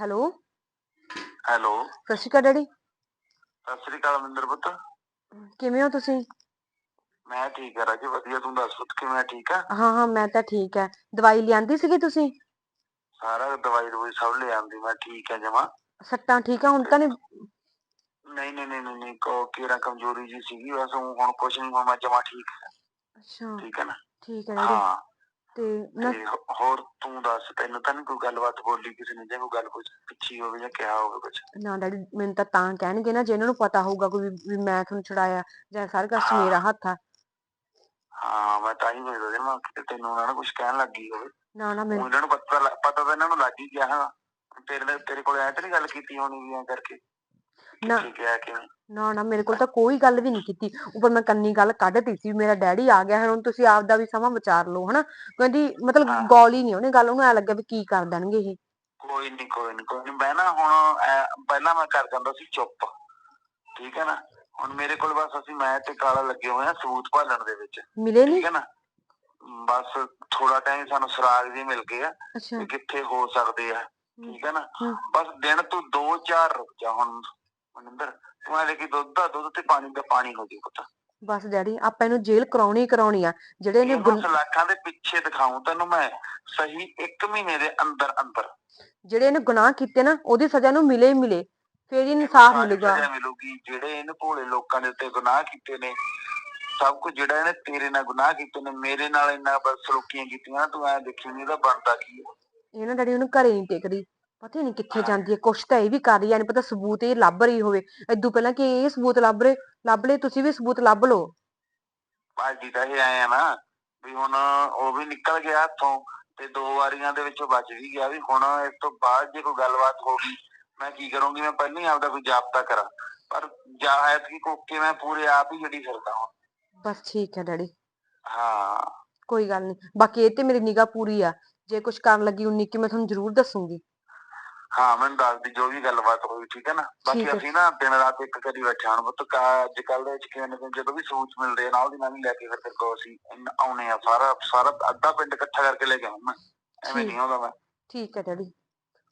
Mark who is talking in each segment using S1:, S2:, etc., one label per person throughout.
S1: Hello.
S2: Hello.
S1: ਸਤਿ ਸ਼੍ਰੀ ਅਕਾਲ daddy.
S2: Sat Sri ਅਕਾਲ ਅਮਿੰਦਰ ਪੁੱਤ।
S1: ਕਿਵੇਂ ਹੋ ਤੁਸੀਂ?
S2: ਮੈਂ ਠੀਕ ਆ ਰਾਜੀ ਵਧੀਆ। ਤੂੰ ਦੱਸ ਪੁੱਤ ਕਿਵੇਂ ਠੀਕ ਆ?
S1: ਹਾਂ ਹਾਂ ਮੈਂ ਤਾਂ ਠੀਕ ਹੈ ਦਵਾਈ ਲਿਆਂਦੀ ਸੀਗੀ ਤੁਸੀਂ?
S2: ਸਾਰਾ ਦਵਾਈ ਦਵਾਈ ਸਭ ਲੈ ਆਂਦੀ ਮੈਂ ਠੀਕ ਆ ਜਮਾ।
S1: ਸੱਟਾਂ ਠੀਕ ਆ ਹੁਣ ਤਾਂ ਨਹੀਂ?
S2: ਨਹੀਂ ਨਹੀਂ ਨਹੀਂ ਨਹੀਂ ਨਹੀਂ ਕੋ ਕੀੜਾ ਕਮਜ਼ੋਰੀ ਜੀ ਸੀਗੀ ਬਸ ਊਂ ਹੁਣ ਕੁਛ ਨਹੀਂ ਹੁਣ ਮੈਂ ਜਮਾ ਠੀਕ ਆ,
S1: ਅੱਛਾ
S2: ਠੀਕ ਹੈ ਨਾ?
S1: ਠੀਕ ਹੈ ਡੈਡੀ।
S2: ਹਾਂ।
S1: ਤੇ ਨਾ
S2: ਤੇ ਹੋ- ਹੋਰ ਤੂੰ ਦੱਸ ਤੈਨੂੰ ਤਾਂ ਨੀ ਕੋਈ ਗੱਲਬਾਤ ਬੋਲੀ ਕਿਸੇ ਨੇ ਜੇ ਕੋਈ ਗੱਲ ਕੁਝ ਪਿੱਛੀ ਹੋਵੇ ਜਾਂ ਕਿਹਾ ਹੋਵੇ ਕੁਝ
S1: ਨਾ ਡੈਡੀ ਮੈਨੂੰ ਤਾਂ ਤਾਂ ਕਹਿਣਗੇ ਨਾ ਜੇ ਇਹਨਾਂ ਨੂੰ ਪਤਾ ਹੋਊਗਾ ਕੋਈ ਵੀ- ਵੀ ਮੈਂ ਤੁਹਾਨੂੰ ਛੁਡਾਇਆ ਜਾਂ ਸਾਰੇ ਕਸ
S2: ਹਾਂ।
S1: ਮੇਰਾ ਹੱਥ ਆ।
S2: ਹਾਂ ਮੈਂ ਤਾਂ ਹੀ ਵੇਖਦਾ ਸੀ ਮੈਂ ਕਿਤੇ ਤੈਨੂੰ ਉਹਨਾਂ ਨੇ ਕੁਝ ਕਹਿਣ ਲੱਗੀ ਹੋਵੇ।
S1: ਨਾ ਨਾ ਮੈਨੂੰ
S2: ਇਹਨਾਂ ਨੂੰ ਪਤਾ ਲੱਗ- ਪਤਾ ਤਾਂ ਇਹਨਾਂ ਨੂੰ ਲੱਗ ਹੀ ਗਿਆ ਹਾਂ ਤੇਰੇ ਨਾਲ ਤੇਰੇ ਕੋਲ ਐ ਤਾਂ ਨੀ ਗੱਲ ਕੀਤੀ ਹੋਣੀ ਵੀ ਐਂ ਕਰਕੇ?
S1: ਨਾ ਨਾ ਨਾ ਮੇਰੇ ਕੋਲ ਤਾਂ ਕੋਈ ਗੱਲ ਵੀ ਨਹੀਂ ਕੀਤੀ। ਉੱਪਰ ਮੈਂ ਕੰਨੀ ਗੱਲ ਕੱਢਤੀ ਸੀ ਵੀ ਮੇਰਾ ਡੈਡੀ ਆ ਗਿਆ ਹੁਣ ਤੁਸੀਂ ਆਪ ਦਾ ਵੀ ਸਮਾਂ ਵਿਚਾਰ ਲਓ ਹਨਾ? ਕਹਿੰਦੀ ਮਤਲਬ
S2: ਹਾਂ।
S1: ਗੌਲ ਹੀ ਨਹੀਂ ਉਹਨੇ ਗੱਲ ਉਹਨੂੰ ਐ ਲੱਗਿਆ ਵੀ ਕੀ ਕਰ ਦੇਣਗੇ ਇਹ।
S2: ਕੋਈ ਨਹੀਂ ਕੋਈ ਨਹੀਂ ਕੋਈ ਨਹੀਂ। ਮੈਂ ਨਾ ਹੁਣ ਐ, ਪਹਿਲਾਂ ਮੈਂ ਕਰ ਜਾਂਦਾ ਸੀ ਚੁੱਪ। ਠੀਕ ਹੈ ਨਾ? ਹੁਣ ਮੇਰੇ ਕੋਲ ਬਸ ਅਸੀਂ ਮੈਂ ਤੇ ਕਾਲਾ ਲੱਗੇ ਹੋਏ ਆ ਸਬੂਤ ਭਾਲਣ ਦੇ ਵਿੱਚ।
S1: ਮਿਲੇ ਨਹੀਂ
S2: ਠੀਕ ਹੈ ਨਾ? ਬਸ ਥੋੜਾ ਟਾਈਮ ਸਾਨੂੰ ਸੁਰਾਗ ਜੀ ਮਿਲ ਗਏ ਆ
S1: ਅੱਛਾ।
S2: ਕਿ ਕਿੱਥੇ ਹੋ ਸਕਦੇ ਆ। ਠੀਕ ਹੈ ਨਾ?
S1: ਹਮ।
S2: ਬਸ ਦਿਨ ਤੋਂ 2-4 ਰੁਕ ਜਾ ਹੁਣ। ਮਨਿੰਦਰ ਤੂੰ ਐ ਕਿ ਦੁੱਧ ਦਾ ਦੁੱਧ ਤੇ ਪਾਣੀ ਦਾ ਪਾਣੀ ਹੋ ਜੇ ਪੁੱਤ।
S1: ਬਸ ਡੈਡੀ ਆਪਾਂ ਇਹਨੂੰ ਜੇਲ੍ਹ ਕਰਾਉਣੀ ਹੀ ਕਰਾਉਣੀ ਆ ਜਿਹੜੇ ਇਹਨੇ
S2: ਇਹਨੂੰ
S1: ਗੁਨ-
S2: ਸਲਾਖਾਂ ਦੇ ਪਿੱਛੇ ਦਿਖਾਉਂ ਤੈਨੂੰ ਮੈਂ ਸਹੀ 1 ਮਹੀਨੇ ਦੇ ਅੰਦਰ ਅੰਦਰ।
S1: ਜਿਹੜੇ ਇਹਨੇ ਗੁਨਾਹ ਕੀਤੇ ਨਾ ਉਹਦੀ ਸਜ਼ਾ ਨੂੰ ਮਿਲੇ ਹੀ ਮਿਲੇ ਫੇਰ ਹੀ ਇਨਸਾਫ
S2: ਸਾਰੀ
S1: ਮਿਲੂਗਾ।
S2: ਸਜ਼ਾ ਮਿਲੂਗੀ ਜਿਹੜੇ ਇਹਨੇ ਭੋਲੇ ਲੋਕਾਂ ਦੇ ਉੱਤੇ ਗੁਨਾਹ ਕੀਤੇ ਨੇ ਸਭ ਕੁਝ ਜਿਹੜਾ ਇਹਨੇ ਤੇਰੇ ਨਾਲ ਗੁਨਾਹ ਕੀਤੇ ਨੇ ਮੇਰੇ ਨਾਲ ਇੰਨਾ ਬਦਸਲੂਕੀਆਂ ਕੀਤੀਆਂ ਤੂੰ ਐ ਦੇਖੀ ਨਹੀਂ ਇਹਦਾ ਬਣਦਾ ਕੀ ਹੈ
S1: ਇਹ ਨਾ ਡੈਡੀ ਉਹਨੂੰ ਘਰੇ ਨਹੀਂ ਟਿਕਦੀ। ਪਤਾ ਨਹੀਂ ਕਿੱਥੇ। ਜਾਂਦੀ ਹੈ ਕੁਛ ਤਾਂ ਇਹ ਵੀ ਕਰ ਰਹੀ ਹੈ ਨਹੀਂ ਪਤਾ ਸਬੂਤ ਇਹ ਲੱਭ ਰਹੀ ਹੋਵੇ। ਏਦੂ ਪਹਿਲਾਂ ਕਿ ਇਹ ਸਬੂਤ ਲੱਭ ਰਹੇ ਲੱਭ ਲਏ ਤੁਸੀਂ ਵੀ ਸਬੂਤ ਲੱਭ ਲਓ।
S2: ਭਾਜੀ ਤਾਂ ਇਹ ਆਏ ਆ ਨਾ ਵੀ ਹੁਣ ਉਹ ਵੀ ਨਿਕਲ ਗਿਆ ਹੱਥੋਂ ਤੇ ਦੋ ਵਾਰੀਆਂ ਦੇ ਵਿੱਚੋਂ ਬਚ ਵੀ ਗਿਆ ਵੀ ਹੁਣ ਇਸ ਤੋਂ ਬਾਅਦ ਜੇ ਕੋਈ ਗੱਲਬਾਤ ਹੋ ਗਈ ਮੈਂ ਕੀ ਕਰੂੰਗੀ ਮੈਂ ਪਹਿਲਾਂ ਹੀ ਆਪਦਾ ਕੋਈ ਜਾਬਤਾ ਕਰਾਂ। ਪਰ ਜਾਇਤ ਕੀ ਕੋਕੇ ਮੈਂ ਪੂਰੇ ਆਪ ਹੀ ਜੜੀ ਫਿਰਦਾ ਹਾਂ
S1: ਬਸ ਠੀਕ ਹੈ ਡੈਡੀ।
S2: ਹਾਂ।
S1: ਕੋਈ ਗੱਲ ਨਹੀਂ ਬਾਕੀ ਇਹ ਤੇ ਮੇਰੀ ਨਿਗਾਹ ਪੂਰੀ ਆ। ਜੇ ਕੁਝ ਕਰਨ ਲੱਗੀ ਉਨੀ ਕਿ ਮੈਂ ਤੁਹਾਨੂੰ ਜ਼ਰੂਰ ਦੱਸੂਗੀ।
S2: ਹਾਂ ਮੈਨੂੰ ਦੱਸ ਦੀ ਜੋ ਵੀ ਗੱਲਬਾਤ ਹੋਈ ਠੀਕ ਹੈ ਨਾ?
S1: ਠੀਕ
S2: ਬਾਕੀ
S1: ਹੈ।
S2: ਅਸੀਂ ਨਾ ਦਿਨ ਰਾਤ ਇੱਕ ਕਰੀ ਬੈਠੇ ਹਾਂ ਬੁੱਤ ਕਾ ਅੱਜ ਕੱਲ ਦੇ ਵਿੱਚ ਕਿਵੇਂ ਨੇ ਜਦੋਂ ਵੀ ਸੂਚ ਮਿਲਦੇ ਆ ਨਾਲ ਦੀ ਨਾਲ ਹੀ ਲੈ ਕੇ ਫਿਰ ਤੇਰੇ ਕੋਲ ਅਸੀਂ ਇੰਨ- ਆ ਸਾਰਾ ਸਾਰਾ ਅੱਧਾ ਪਿੰਡ ਇਕੱਠਾ ਕਰਕੇ ਲੈ ਕੇ ਆਉਣਾ ਐਵੇਂ
S1: ਠੀਕ।
S2: ਨਹੀਂ ਆਉਂਦਾ ਮੈਂ।
S1: ਠੀਕ ਹੈ ਡੈਡੀ।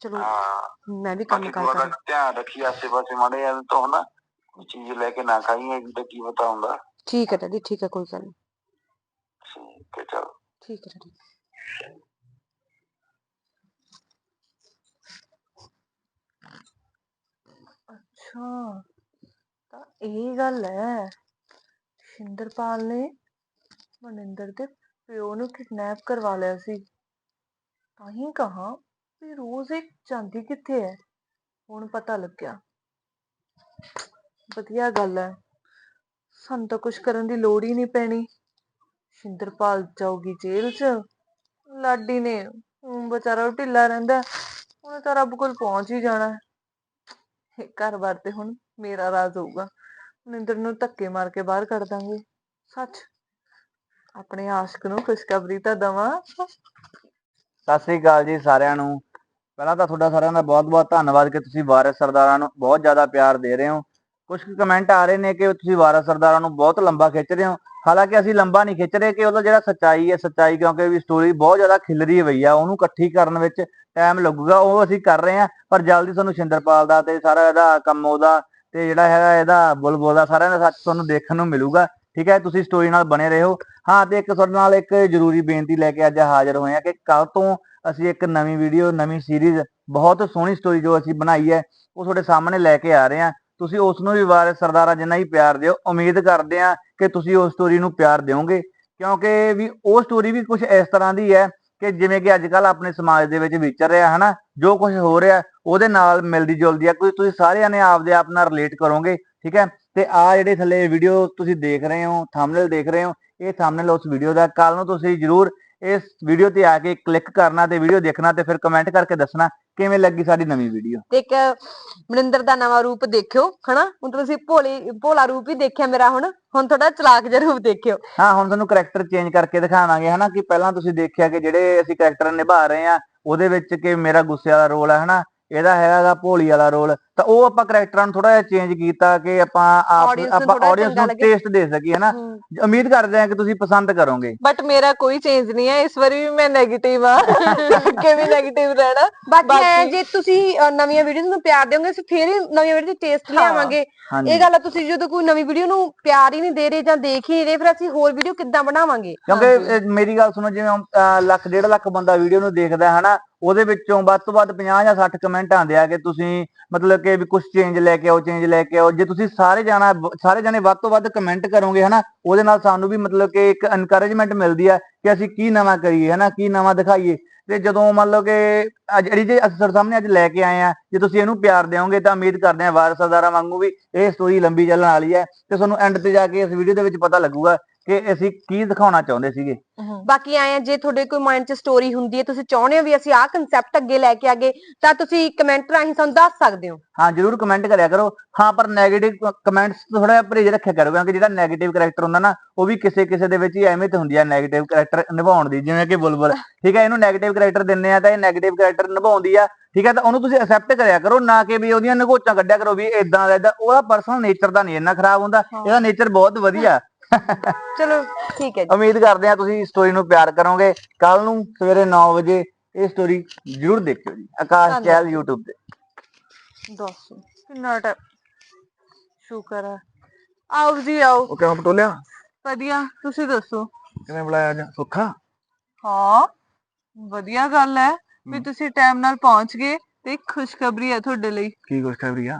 S1: ਚਲੋ
S2: ਹਾਂ।
S1: ਮੈਂ ਵੀ ਕੰਮ
S2: ਬਾਕੀ
S1: ਕਰ
S2: ਤੂੰ
S1: ਕਰਾਂ।
S2: ਧਿਆਨ ਰੱਖੀ ਆਸੇ ਪਾਸੇ ਮਾੜੇ ਆ ਤੋਂ ਹਨਾ ਕੋਈ ਚੀਜ਼ ਲੈ ਕੇ ਨਾ ਖਾਈ ਹੈਗੀ ਤਾਂ ਕੀ ਪਤਾ ਹੁੰਦਾ।
S1: ਠੀਕ ਹੈ ਡੈਡੀ ਠੀਕ ਹੈ ਕੋਈ ਗੱਲ ਨਹੀਂ।
S2: ਠੀਕ ਹੈ ਚਲ।
S1: ਠੀਕ ਹੈ ਡੈਡੀ। ਅੱਛਾ, ਤਾਂ ਇਹ ਗੱਲ ਹੈ। ਸ਼ਿੰਦਰਪਾਲ ਨੇ ਮਨਿੰਦਰ ਦੇ ਪਿਓ ਨੂੰ ਕਿਡਨੈਪ ਕਰਵਾ ਲਿਆ ਸੀ। ਤਾਂ ਹੀ ਕਹਾ ਵੀ ਰੋਜ਼ ਇਹ ਜਾਂਦੀ ਕਿੱਥੇ ਹੈ? ਹੁਣ ਪਤਾ ਲੱਗਿਆ। ਵਧੀਆ ਗੱਲ ਹੈ। ਸਾਨੂੰ ਤਾਂ ਕੁਝ ਕਰਨ ਦੀ ਲੋੜ ਹੀ ਨਹੀਂ ਪੈਣੀ। ਸ਼ਿੰਦਰਪਾਲ ਜਾਊਗੀ ਜੇਲ੍ਹ 'ਚ। ਲਾਡੀ ਨੇ ਊਂ ਵਿਚਾਰਾ ਉਹ ਢਿੱਲਾ ਰਹਿੰਦਾ। ਉਹਨੇ ਤਾਂ ਰੱਬ ਕੋਲ ਪਹੁੰਚ ਹੀ ਜਾਣਾ। ਹੈ। ਘਰ-ਬਾਰ ਤੇ ਹੁਣ ਮੇਰਾ ਰਾਜ ਹੋਊਗਾ। ਮਨਿੰਦਰ ਨੂੰ ਧੱਕੇ ਮਾਰ ਕੇ ਬਾਹਰ ਕੱਢ ਦਾਂਗੇ। ਸੱਚ। ਆਪਣੇ ਆਸ਼ਕ ਨੂੰ ਖੁਸ਼ਖਬਰੀ ਤਾਂ ਦਵਾਂ।
S3: ਸਤਿ ਸ੍ਰੀ ਅਕਾਲ ਜੀ ਸਾਰਿਆਂ ਨੂੰ। ਪਹਿਲਾਂ ਤਾਂ ਤੁਹਾਡਾ ਸਾਰਿਆਂ ਦਾ ਬਹੁਤ-ਬਹੁਤ ਧੰਨਵਾਦ ਕਿ ਤੁਸੀਂ ਵਾਰਿਸ ਸਰਦਾਰਾਂ ਨੂੰ ਬਹੁਤ ਜ਼ਿਆਦਾ ਪਿਆਰ ਦੇ ਰਹੇ ਹੋ। ਕੁਝ ਕਮੈਂਟ ਆ ਰਹੇ ਨੇ ਕਿ ਤੁਸੀਂ ਵਾਰਾ ਸਰਦਾਰਾਂ ਨੂੰ ਬਹੁਤ ਲੰਬਾ ਖਿੱਚ ਰਹੇ ਹੋ। ਹਾਲਾਂਕਿ ਅਸੀਂ ਲੰਬਾ ਨਹੀਂ ਖਿੱਚ ਰਹੇ ਕਿ ਉਹਦਾ ਜਿਹੜਾ ਸੱਚਾਈ ਹੈ, ਸੱਚਾਈ ਕਿਉਂਕਿ ਵੀ ਸਟੋਰੀ ਬਹੁਤ ਜ਼ਿਆਦਾ ਖਿਲਰੀ ਹੋਈ ਆ, ਉਹਨੂੰ ਇਕੱਠੀ ਕਰਨ ਵਿੱਚ ਟਾਈਮ ਲੱਗੂਗਾ, ਉਹ ਅਸੀਂ ਕਰ ਰਹੇ ਹਾਂ, ਪਰ ਜਲਦੀ ਤੁਹਾਨੂੰ ਸ਼ਿੰਦਰਪਾਲ ਦਾ ਤੇ ਸਾਰਾ ਇਹਦਾ ਕੰਮ ਉਹਦਾ ਤੇ ਜਿਹੜਾ ਹੈਗਾ ਇਹਦਾ ਬੁਲਬੁਲ ਦਾ ਸਾਰਿਆਂ ਦਾ ਸੱਚ ਤੁਹਾਨੂੰ ਦੇਖਣ ਨੂੰ ਮਿਲੂਗਾ, ਠੀਕ ਹੈ? ਤੁਸੀਂ ਸਟੋਰੀ ਨਾਲ ਬਣੇ ਰਹੋ। ਹਾਂ, ਤੇ ਇੱਕ ਤੁਹਾਡੇ ਨਾਲ ਇੱਕ ਜ਼ਰੂਰੀ ਬੇਨਤੀ ਲੈ ਕੇ ਅੱਜ ਹਾਜ਼ਰ ਹੋਏ ਹਾਂ ਕਿ ਕੱਲ ਤੋਂ ਅਸੀਂ ਇੱਕ ਨਵੀਂ ਵੀਡੀਓ ਨਵੀਂ ਸੀਰੀਜ਼ ਬਹੁਤ ਸੋਹਣੀ ਸਟੋਰੀ ਜੋ ਅਸੀਂ ਬਣਾਈ ਹੈ, ਉਹ ਤੁਹਾਡੇ ਸਾਹਮਣੇ ਲੈ ਕੇ ਆ ਰਹੇ ਹਾਂ। ਤੁਸੀਂ ਉਸ ਨੂੰ ਵੀ ਵਾਰਿਸ ਸਰਦਾਰਾ ਜਿੰਨਾ ਹੀ ਪਿਆਰ ਦਿਓ, ਉਮੀਦ ਕਰਦੇ ਹਾਂ ਕਿ ਤੁਸੀਂ ਉਸ ਸਟੋਰੀ ਨੂੰ ਪਿਆਰ ਦਿਓਗੇ। ਕਿਉਂਕਿ ਵੀ ਉਹ ਸਟੋਰੀ ਵੀ ਕੁਝ ਇਸ ਤਰ੍ਹਾਂ ਦੀ ਹੈ ਕਿ ਜਿਵੇਂ ਕਿ ਅੱਜ ਕੱਲ ਆਪਣੇ ਸਮਾਜ ਦੇ ਵਿੱਚ ਵਿਚਰ ਰਿਹਾ, ਹਨਾ? ਜੋ ਕੁਝ ਹੋ ਰਿਹਾ, ਉਹਦੇ ਨਾਲ ਮਿਲਦੀ ਜੁਲਦੀ ਆ ਕੋਈ ਤੁਸੀਂ ਸਾਰਿਆਂ ਨੇ ਆਪਦੇ ਆਪ ਨਾਲ ਰਿਲੇਟ ਕਰੋਗੇ, ਠੀਕ ਹੈ? ਤੇ ਆ ਜਿਹੜੇ ਥੱਲੇ ਵੀਡੀਓ ਤੁਸੀਂ ਦੇਖ ਰਹੇ ਹੋ ਥੰਬਨੇਲ ਦੇਖ ਰਹੇ ਹੋ, ਇਹ ਥੰਬਨੇਲ ਉਸ ਵੀਡੀਓ ਦਾ ਕੱਲ ਨੂੰ ਤੁਸੀਂ ਜਰੂਰ ਇਸ ਵੀਡੀਓ ਤੇ ਆ ਕੇ ਕਲਿੱਕ ਕਰਨਾ ਤੇ ਵੀਡੀਓ ਦੇਖਣਾ ਤੇ ਫਿਰ ਕਮੈਂਟ ਕਰਕੇ ਦੱਸਣਾ ਕਿਵੇਂ ਲੱਗੀ ਸਾਡੀ ਨਵੀਂ ਵੀਡੀਓ
S1: ਤੇ ਇੱਕ ਮਨਿੰਦਰ ਦਾ ਨਵਾਂ ਰੂਪ ਦੇਖਿਓ ਹਨਾ? ਹੁਣ ਤੁਸੀਂ ਭੋਲੀ ਭੋਲਾ ਰੂਪ ਹੀ ਦੇਖਿਆ ਮੇਰਾ ਹੁਣ। ਹੁਣ ਥੋੜਾ ਚਲਾਕ ਜਿਹਾ ਰੂਪ ਦੇਖਿਓ।
S3: ਹਾਂ ਹੁਣ ਤੁਹਾਨੂੰ ਕਰੈਕਟਰ ਚੇਂਜ ਕਰਕੇ ਦਿਖਾਵਾਂਗੇ ਹਨਾ? ਕਿ ਪਹਿਲਾਂ ਤੁਸੀਂ ਦੇਖਿਆ ਕਿ ਜਿਹੜੇ ਅਸੀਂ ਕਰੈਕਟਰ ਨਿਭਾ ਰਹੇ ਆ ਉਹਦੇ ਵਿੱਚ ਕਿ ਮੇਰਾ ਗੁੱਸੇ ਵਾਲਾ ਰੋਲ ਹੈ ਹਨਾ? ਇਹਦਾ ਹੈਗਾ ਗਾ ਭੋਲੀ ਵਾਲਾ ਰੋਲ ਤਾਂ ਉਹ ਆਪਾਂ ਕੈਰੈਕਟਰਾਂ ਨੂੰ ਥੋੜਾ ਜਿਹਾ ਚੇਂਜ ਕੀਤਾ ਕਿ ਆਪਾਂ ਆਪ ਆਪਾਂ ਆਡੀਅנס ਨੂੰ ਟੇਸਟ ਦੇ ਸਕੀਏ ਹਨਾ? ਉਮੀਦ ਕਰਦੇ ਆ ਕਿ ਤੁਸੀਂ ਪਸੰਦ ਕਰੋਗੇ।
S1: ਬਟ ਮੇਰਾ ਕੋਈ ਚੇਂਜ ਨਹੀਂ ਹੈ ਇਸ ਵਾਰੀ ਵੀ ਮੈਂ 네ਗੇਟਿਵ ਆ ਕਿ ਵੀ 네ਗੇਟਿਵ ਰਹਿਣਾ।
S4: ਬਾਕੀ ਜੇ ਤੁਸੀਂ ਨਵੀਆਂ ਵੀਡੀਓਜ਼ ਨੂੰ ਪਿਆਰ ਦਿਓਗੇ ਅਸੀਂ ਫੇਰ ਨਵੀਆਂ ਵੀਡੀਓ ਦੇ ਟੇਸਟ ਲਿਆਵਾਂਗੇ। ਇਹ ਗੱਲ ਆ ਤੁਸੀਂ ਜਦੋਂ ਕੋਈ ਨਵੀਂ ਵੀਡੀਓ ਨੂੰ ਪਿਆਰ ਹੀ ਨਹੀਂ ਦੇ ਰਹੇ ਜਾਂ ਦੇਖ ਹੀ ਰਹੇ ਫਿਰ ਅਸੀਂ ਹੋਰ ਵੀਡੀਓ ਕਿੱਦਾਂ ਬਣਾਵਾਂਗੇ?
S3: ਕਿਉਂਕਿ ਮੇਰੀ ਗੱਲ ਸੁਣੋ ਜਿਵੇਂ ਲੱਖ ਡੇਢ ਲੱਖ ਬੰਦਾ ਵੀਡੀਓ ਨੂੰ ਦੇਖਦਾ ਹਨਾ? ਉਹਦੇ ਵਿੱਚੋਂ ਵੱਧ ਤੋਂ ਵੱਧ 50 ਜਾਂ 60 ਕਮੈਂਟ ਆਉਂਦੇ ਆ ਕਿ ਤੁਸੀਂ ਮਤਲਬ ਕਿ ਵੀ ਕੁਝ ਚੇਂਜ ਲੈ ਕੇ ਆਓ ਚੇਂਜ ਲੈ ਕੇ ਆਓ। ਜੇ ਤੁਸੀਂ ਸਾਰੇ ਜਾਣਾ, ਸਾਰੇ ਜਾਣੇ ਵੱਧ ਤੋਂ ਵੱਧ ਕਮੈਂਟ ਕਰੋਗੇ, ਹਨਾ, ਉਹਦੇ ਨਾਲ ਸਾਨੂੰ ਵੀ ਮਤਲਬ ਕਿ ਇੱਕ ਇਨਕਰੇਜਮੈਂਟ ਮਿਲਦੀ ਆ ਕਿ ਅਸੀਂ ਕੀ ਨਵਾਂ ਕਰੀਏ, ਹਨਾ, ਕੀ ਨਵਾਂ ਦਿਖਾਈਏ। ਤੇ ਜਦੋਂ ਮੰਨ ਲਓ ਕਿ ਅੱਜ ਜਿਹੜੀ ਜੇ ਅਸੀਂ ਸਾਹਮਣੇ ਅੱਜ ਲੈ ਕੇ ਆਏ ਆ, ਜੇ ਤੁਸੀਂ ਇਹਨੂੰ ਪਿਆਰ ਦਿਓਗੇ ਤਾਂ ਉਮੀਦ ਕਰਦੇ ਆ ਵਾਰਿਸ ਸਰਦਾਰਾ ਵਾਂਗੂ ਵੀ ਇਹ ਸਟੋਰੀ ਲੰਬੀ ਚੱਲਣ ਵਾਲੀ ਹੈ ਤੇ ਤੁਹਾਨੂੰ ਐਂਡ ਤੇ ਜਾ ਕੇ ਇਸ ਵੀਡੀਓ ਦੇ ਵਿੱਚ ਪਤਾ ਲੱਗੂਗਾ ਕਿ ਅਸੀਂ ਕੀ ਦਿਖਾਉਣਾ ਚਾਹੁੰਦੇ ਸੀਗੇ?
S4: ਬਾਕੀ ਆਏ ਜੇ ਤੁਹਾਡੇ ਕੋਈ ਮਾਈਂਡ 'ਚ ਸਟੋਰੀ ਹੁੰਦੀ ਹੈ ਤੁਸੀਂ ਚਾਹੁੰਦੇ ਹੋ ਵੀ ਅਸੀਂ ਆਹ ਕਨਸੈਪਟ ਅੱਗੇ ਲੈ ਕੇ ਆਗੇ ਤਾਂ ਤੁਸੀਂ ਕਮੈਂਟ ਰਾਹੀਂ ਸਾਨੂੰ ਦੱਸ ਸਕਦੇ ਹੋ।
S3: ਹਾਂ ਜਰੂਰ ਕਮੈਂਟ ਕਰਿਆ ਕਰੋ। ਹਾਂ ਪਰ 네ਗੇਟਿਵ ਕਮੈਂਟਸ ਥੋੜਾ ਜਿਹਾ ਪਰਹੇਜ਼ ਰੱਖਿਆ ਕਰੋ ਕਿਉਂਕਿ ਜਿਹੜਾ 네ਗੇਟਿਵ ਕੈਰੈਕਟਰ ਹੁੰਦਾ ਨਾ ਉਹ ਵੀ ਕਿਸੇ ਕਿਸੇ ਦੇ ਵਿੱਚ ਹੀ ਐਵੇਂ ਤੇ ਹੁੰਦੀ ਹੈ 네ਗੇਟਿਵ ਕੈਰੈਕਟਰ ਨਿਭਾਉਣ ਦੀ ਜਿਵੇਂ ਕਿ ਬੁਲਬੁਲ। ਠੀਕ ਹੈ ਇਹਨੂੰ 네ਗੇਟਿਵ ਕੈਰੈਕਟਰ ਦਿੰਨੇ ਆ ਤਾਂ ਇਹ 네ਗੇਟਿਵ ਕੈਰੈਕਟਰ ਨਿਭਾਉਂਦੀ ਆ। ਠੀਕ ਹੈ ਤਾਂ ਉਹਨੂੰ ਤੁਸੀਂ ਐਕਸੈਪਟ ਕਰਿਆ ਕਰੋ ਨਾ ਕਿ ਵੀ ਉਹਦੀਆਂ ਨਗੋਚਾਂ ਕੱਢਿਆ ਕਰੋ ਵੀ ਇਦਾਂ ਦਾ ਇਦਾਂ ਉਹਦਾ ਪਰਸਨਲ ਨੇਚਰ ਦਾ ਨਹੀਂ ਇੰਨਾ ਖਰਾਬ ਹੁੰਦਾ। ਇਹਦਾ ਨੇਚਰ ਬਹੁਤ ਵਧੀਆ।
S4: ਚਲੋ ਠੀਕ ਹੈ ਜੀ।
S3: ਉਮੀਦ ਕਰਦੇ ਹਾਂ ਤੁਸੀਂ ਸਟੋਰੀ ਨੂੰ ਪਿਆਰ ਕਰੋਗੇ। ਕੱਲ ਨੂੰ ਸਵੇਰੇ 9 ਵਜੇ ਇਹ ਸਟੋਰੀ ਜਰੂਰ ਦੇਖਿਓ ਜੀ ਆਕਾਸ਼। ਚੈਲ YouTube ਤੇ।
S1: ਦੱਸ ਕਿੰਨਾ ਟਾਈਮ ਸ਼ੁਕਰ ਹੈ। ਆਓ ਜੀ ਆਓ।
S3: ਉਹ ਕਿਉਂ ਪਟੋਲਿਆ
S1: ਵਧੀਆ ਤੁਸੀਂ ਦੱਸੋ?
S3: ਕਿਵੇਂ ਬੁਲਾਇਆ ਸੁੱਖਾ?
S1: ਹਾਂ ਵਧੀਆ ਗੱਲ ਹੈ। ਵੀ ਤੁਸੀਂ ਟਾਈਮ ਨਾਲ ਪਹੁੰਚ ਗਏ ਤੇ ਇੱਕ ਖੁਸ਼ਖਬਰੀ ਹੈ ਤੁਹਾਡੇ ਲਈ।
S3: ਕੀ ਖੁਸ਼ਖਬਰੀ ਆ?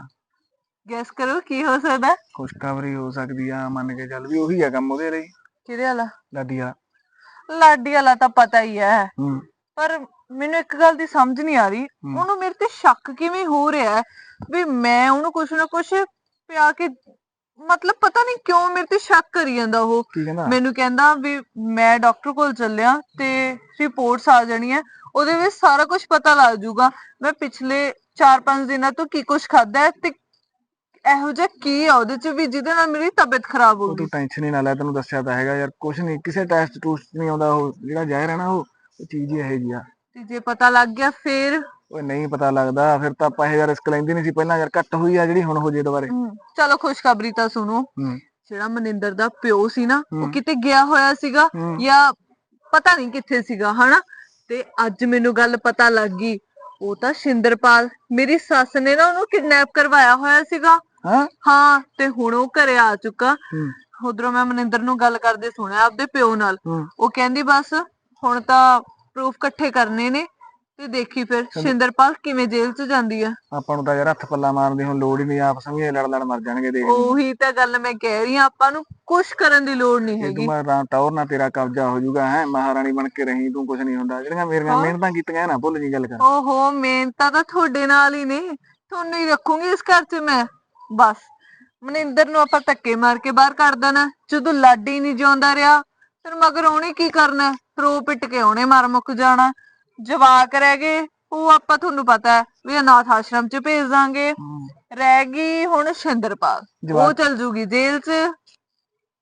S1: ਗੈਸ ਕਰੋ ਕੀ ਹੋ ਸਕਦਾ?
S3: ਖੁਸ਼ਖਬਰੀ ਹੋ ਸਕਦੀ ਆ ਮੰਨ ਕੇ ਚੱਲ ਵੀ ਉਹੀ ਆ ਕੰਮ ਉਹਦੇ ਲਈ।
S1: ਕਿਹਦੇ ਵਾਲਾ?
S3: ਲਾਡੀ ਆ
S1: ਲਾਡੀ ਵਾਲਾ ਤਾਂ ਪਤਾ ਹੀ ਹੈ।
S3: ਹੂੰ।
S1: ਪਰ ਮੈਨੂੰ ਇੱਕ ਗੱਲ ਦੀ ਸਮਝ ਨਹੀਂ ਆ ਰਹੀ। ਉਹਨੂੰ ਮੇਰੇ ਤੇ ਸ਼ੱਕ ਕਿਵੇਂ ਹੋ ਰਿਹਾ ਹੈ? ਵੀ ਮੈਂ ਉਹਨੂੰ ਕੁਛ ਨਾ ਕੁਛ ਪਿਆ ਕੇ ਮਤਲਬ ਪਤਾ ਨਹੀਂ ਕਿਉਂ ਮੇਰੇ ਤੇ ਸ਼ੱਕ ਕਰੀ ਜਾਂਦਾ ਉਹ।
S3: ਕੀ ਕਹਿੰਦਾ?
S1: ਮੈਨੂੰ ਕਹਿੰਦਾ ਵੀ ਮੈਂ ਡਾਕਟਰ ਕੋਲ ਚੱਲਿਆ ਤੇ ਰਿਪੋਰਟਸ ਆ ਜਾਣੀਆਂ। ਉਹਦੇ ਵਿੱਚ ਸਾਰਾ ਕੁਝ ਪਤਾ ਲੱਗ ਜਾਊਗਾ। ਮੈਂ ਪਿਛਲੇ 4-5 ਦਿਨਾਂ ਤੋਂ ਕੀ ਕੁਝ ਖਾਦਾ ਹੈ ਤੇ ਇਹੋ ਜਿਹਾ ਕੀ ਆ ਉਹਦੇ ਚ ਵੀ ਜਿਹਦੇ ਨਾਲ ਮੇਰੀ ਤਬੀਅਤ ਖਰਾਬ ਹੋ ਗਈ
S5: ਤੂੰ ਟੈਨਸ਼ਨ ਹੀ ਨਾ ਲੈ ਤੈਨੂੰ ਦੱਸਿਆ ਤਾਂ ਹੈਗਾ ਯਾਰ ਕੁਛ ਨਹੀਂ ਕਿਸੇ ਟੈਸਟ ਟੂਸਟ ਨਹੀਂ ਆਉਂਦਾ ਉਹ ਜਿਹੜਾ ਜ਼ਾਹਿਰ ਹੈ ਨਾ ਉਹ ਉਹ ਚੀਜ਼ ਹੀ ਇਹੋ ਜਿਹੀ ਆ।
S1: ਤੇ ਜੇ ਪਤਾ ਲੱਗ ਗਿਆ ਫੇਰ?
S5: ਓਏ ਨਹੀਂ ਪਤਾ ਲੱਗਦਾ ਫਿਰ ਤਾਂ ਆਪਾਂ ਇਹ ਯਾਰ ਰਿਸਕ ਲੈਂਦੇ ਨਹੀਂ ਸੀ ਪਹਿਲਾਂ ਯਾਰ ਘੱਟ ਹੋਈ ਆ ਜਿਹੜੀ ਹੁਣ ਹੋ ਜੇ ਦੁਬਾਰੇ।
S1: ਹਮ, ਚਲੋ ਖੁਸ਼ਖਬਰੀ ਤਾਂ ਸੁਣੋ।
S5: ਹੂੰ।
S1: ਜਿਹੜਾ ਮਨਿੰਦਰ ਦਾ ਪਿਓ ਸੀ ਨਾ ਉਹ
S5: ਹਮ।
S1: ਕਿਤੇ ਗਿਆ ਹੋਇਆ ਸੀਗਾ ਜਾਂ ਪਤਾ ਨਹੀਂ ਕਿੱਥੇ ਸੀਗਾ ਹਨਾ? ਤੇ ਅੱਜ ਮੈਨੂੰ ਗੱਲ ਪਤਾ ਲੱਗ ਗਈ ਉਹ ਤਾਂ ਸ਼ਿੰਦਰਪਾਲ ਮੇਰੀ ਸੱਸ ਨੇ ਨਾ ਉਹਨੂੰ ਕਿਡਨੈਪ ਕਰਵਾਇਆ ਹੋਇਆ ਸੀਗਾ।
S5: ਹਾਂ?
S1: ਹਾਂ ਤੇ ਹੁਣ ਉਹ ਘਰੇ ਆ ਚੁੱਕਾ।
S5: ਹੂੰ।
S1: ਉਧਰੋਂ ਮੈਂ ਮਨਿੰਦਰ ਨੂੰ ਗੱਲ ਕਰਦੇ ਸੁਣਿਆ ਆਪਦੇ ਪਿਓ ਨਾਲ।
S5: ਹੂੰ।
S1: ਉਹ ਕਹਿੰਦੀ ਬਸ ਹੁਣ ਤਾਂ ਪ੍ਰੂਫ ਇਕੱਠੇ ਕਰਨੇ ਨੇ ਤੇ ਦੇਖੀ ਫਿਰ ਸ਼ਿੰਦਰਪਾਲ ਕਿਵੇਂ ਜੇਲ੍ਹ 'ਚ ਜਾਂਦੀ ਆ?
S5: ਆਪਾਂ ਨੂੰ ਤਾਂ ਯਾਰ ਹੱਥ ਪੱਲਾ ਮਾਰਨ ਦੀ ਹੁਣ ਲੋੜ ਹੀ ਨਹੀਂ ਆਪਸ ਵਿੱਚ ਲੜ ਲੜ ਮਰ ਜਾਣਗੇ ਦੇਖ।
S1: ਉਹੀ ਤਾਂ ਗੱਲ ਮੈਂ ਕਹਿ ਰਹੀ ਆ ਆਪਾਂ ਨੂੰ ਕੁਝ ਕਰਨ ਦੀ ਲੋੜ ਨਹੀਂ ਹੈਗੀ
S5: ਤੂੰ ਮੈਂ ਰਾਂ ਟੌਰ ਨਾ ਤੇਰਾ ਕਬਜ਼ਾ ਹੋ ਜਾਊਗਾ ਹੈ? ਮਹਾਰਾਣੀ ਬਣ ਕੇ ਰਹੀ ਤੂੰ ਕੁਛ ਨਹੀਂ ਹੁੰਦਾ। ਜਿਹੜੀਆਂ ਮੇਰੀਆਂ। ਮਿਹਨਤਾਂ ਕੀਤੀਆਂ ਨਾ ਭੁੱਲ ਜੀ ਗੱਲ ਕਰ।
S1: ਓਹੋ ਮਿਹਨਤਾਂ ਤਾਂ ਤੁਹਾਡੇ ਨਾਲ ਹੀ ਨੇ। ਤੁਹਾਨੂੰ ਹੀ ਰੱਖੂੰਗੀ ਇਸ ਘਰ 'ਚ ਮੈਂ। ਬਸ। ਮਨਿੰਦਰ ਨੂੰ ਆਪਾਂ ਧੱਕੇ ਮਾਰ ਕੇ ਬਾਹਰ ਕਰ ਦੇਣਾ। ਜਦੋਂ ਲਾਡੀ ਨਹੀਂ ਜਿਉਂਦਾ ਰਿਹਾ ਫਿਰ ਮਗਰ ਉਹਨੇ ਕੀ ਕਰਨਾ? ਰੋ ਪਿੱਟ ਕੇ ਉਹਨੇ ਮਰ ਮੁੱਕ ਜਾਣਾ। ਜਵਾਕ ਰਹਿ ਗਏ ਉਹ ਆਪਾਂ ਤੁਹਾਨੂੰ ਪਤਾ ਹੈ ਵੀ ਅਨਾਥ ਆਸ਼ਰਮ 'ਚ ਭੇਜ ਦਾਂਗੇ। ਰਹਿ ਗਈ ਹੁਣ ਸ਼ਿੰਦਰਪਾਲ। ਉਹ ਚਲ ਜੂਗੀ ਜੇਲ੍ਹ 'ਚ।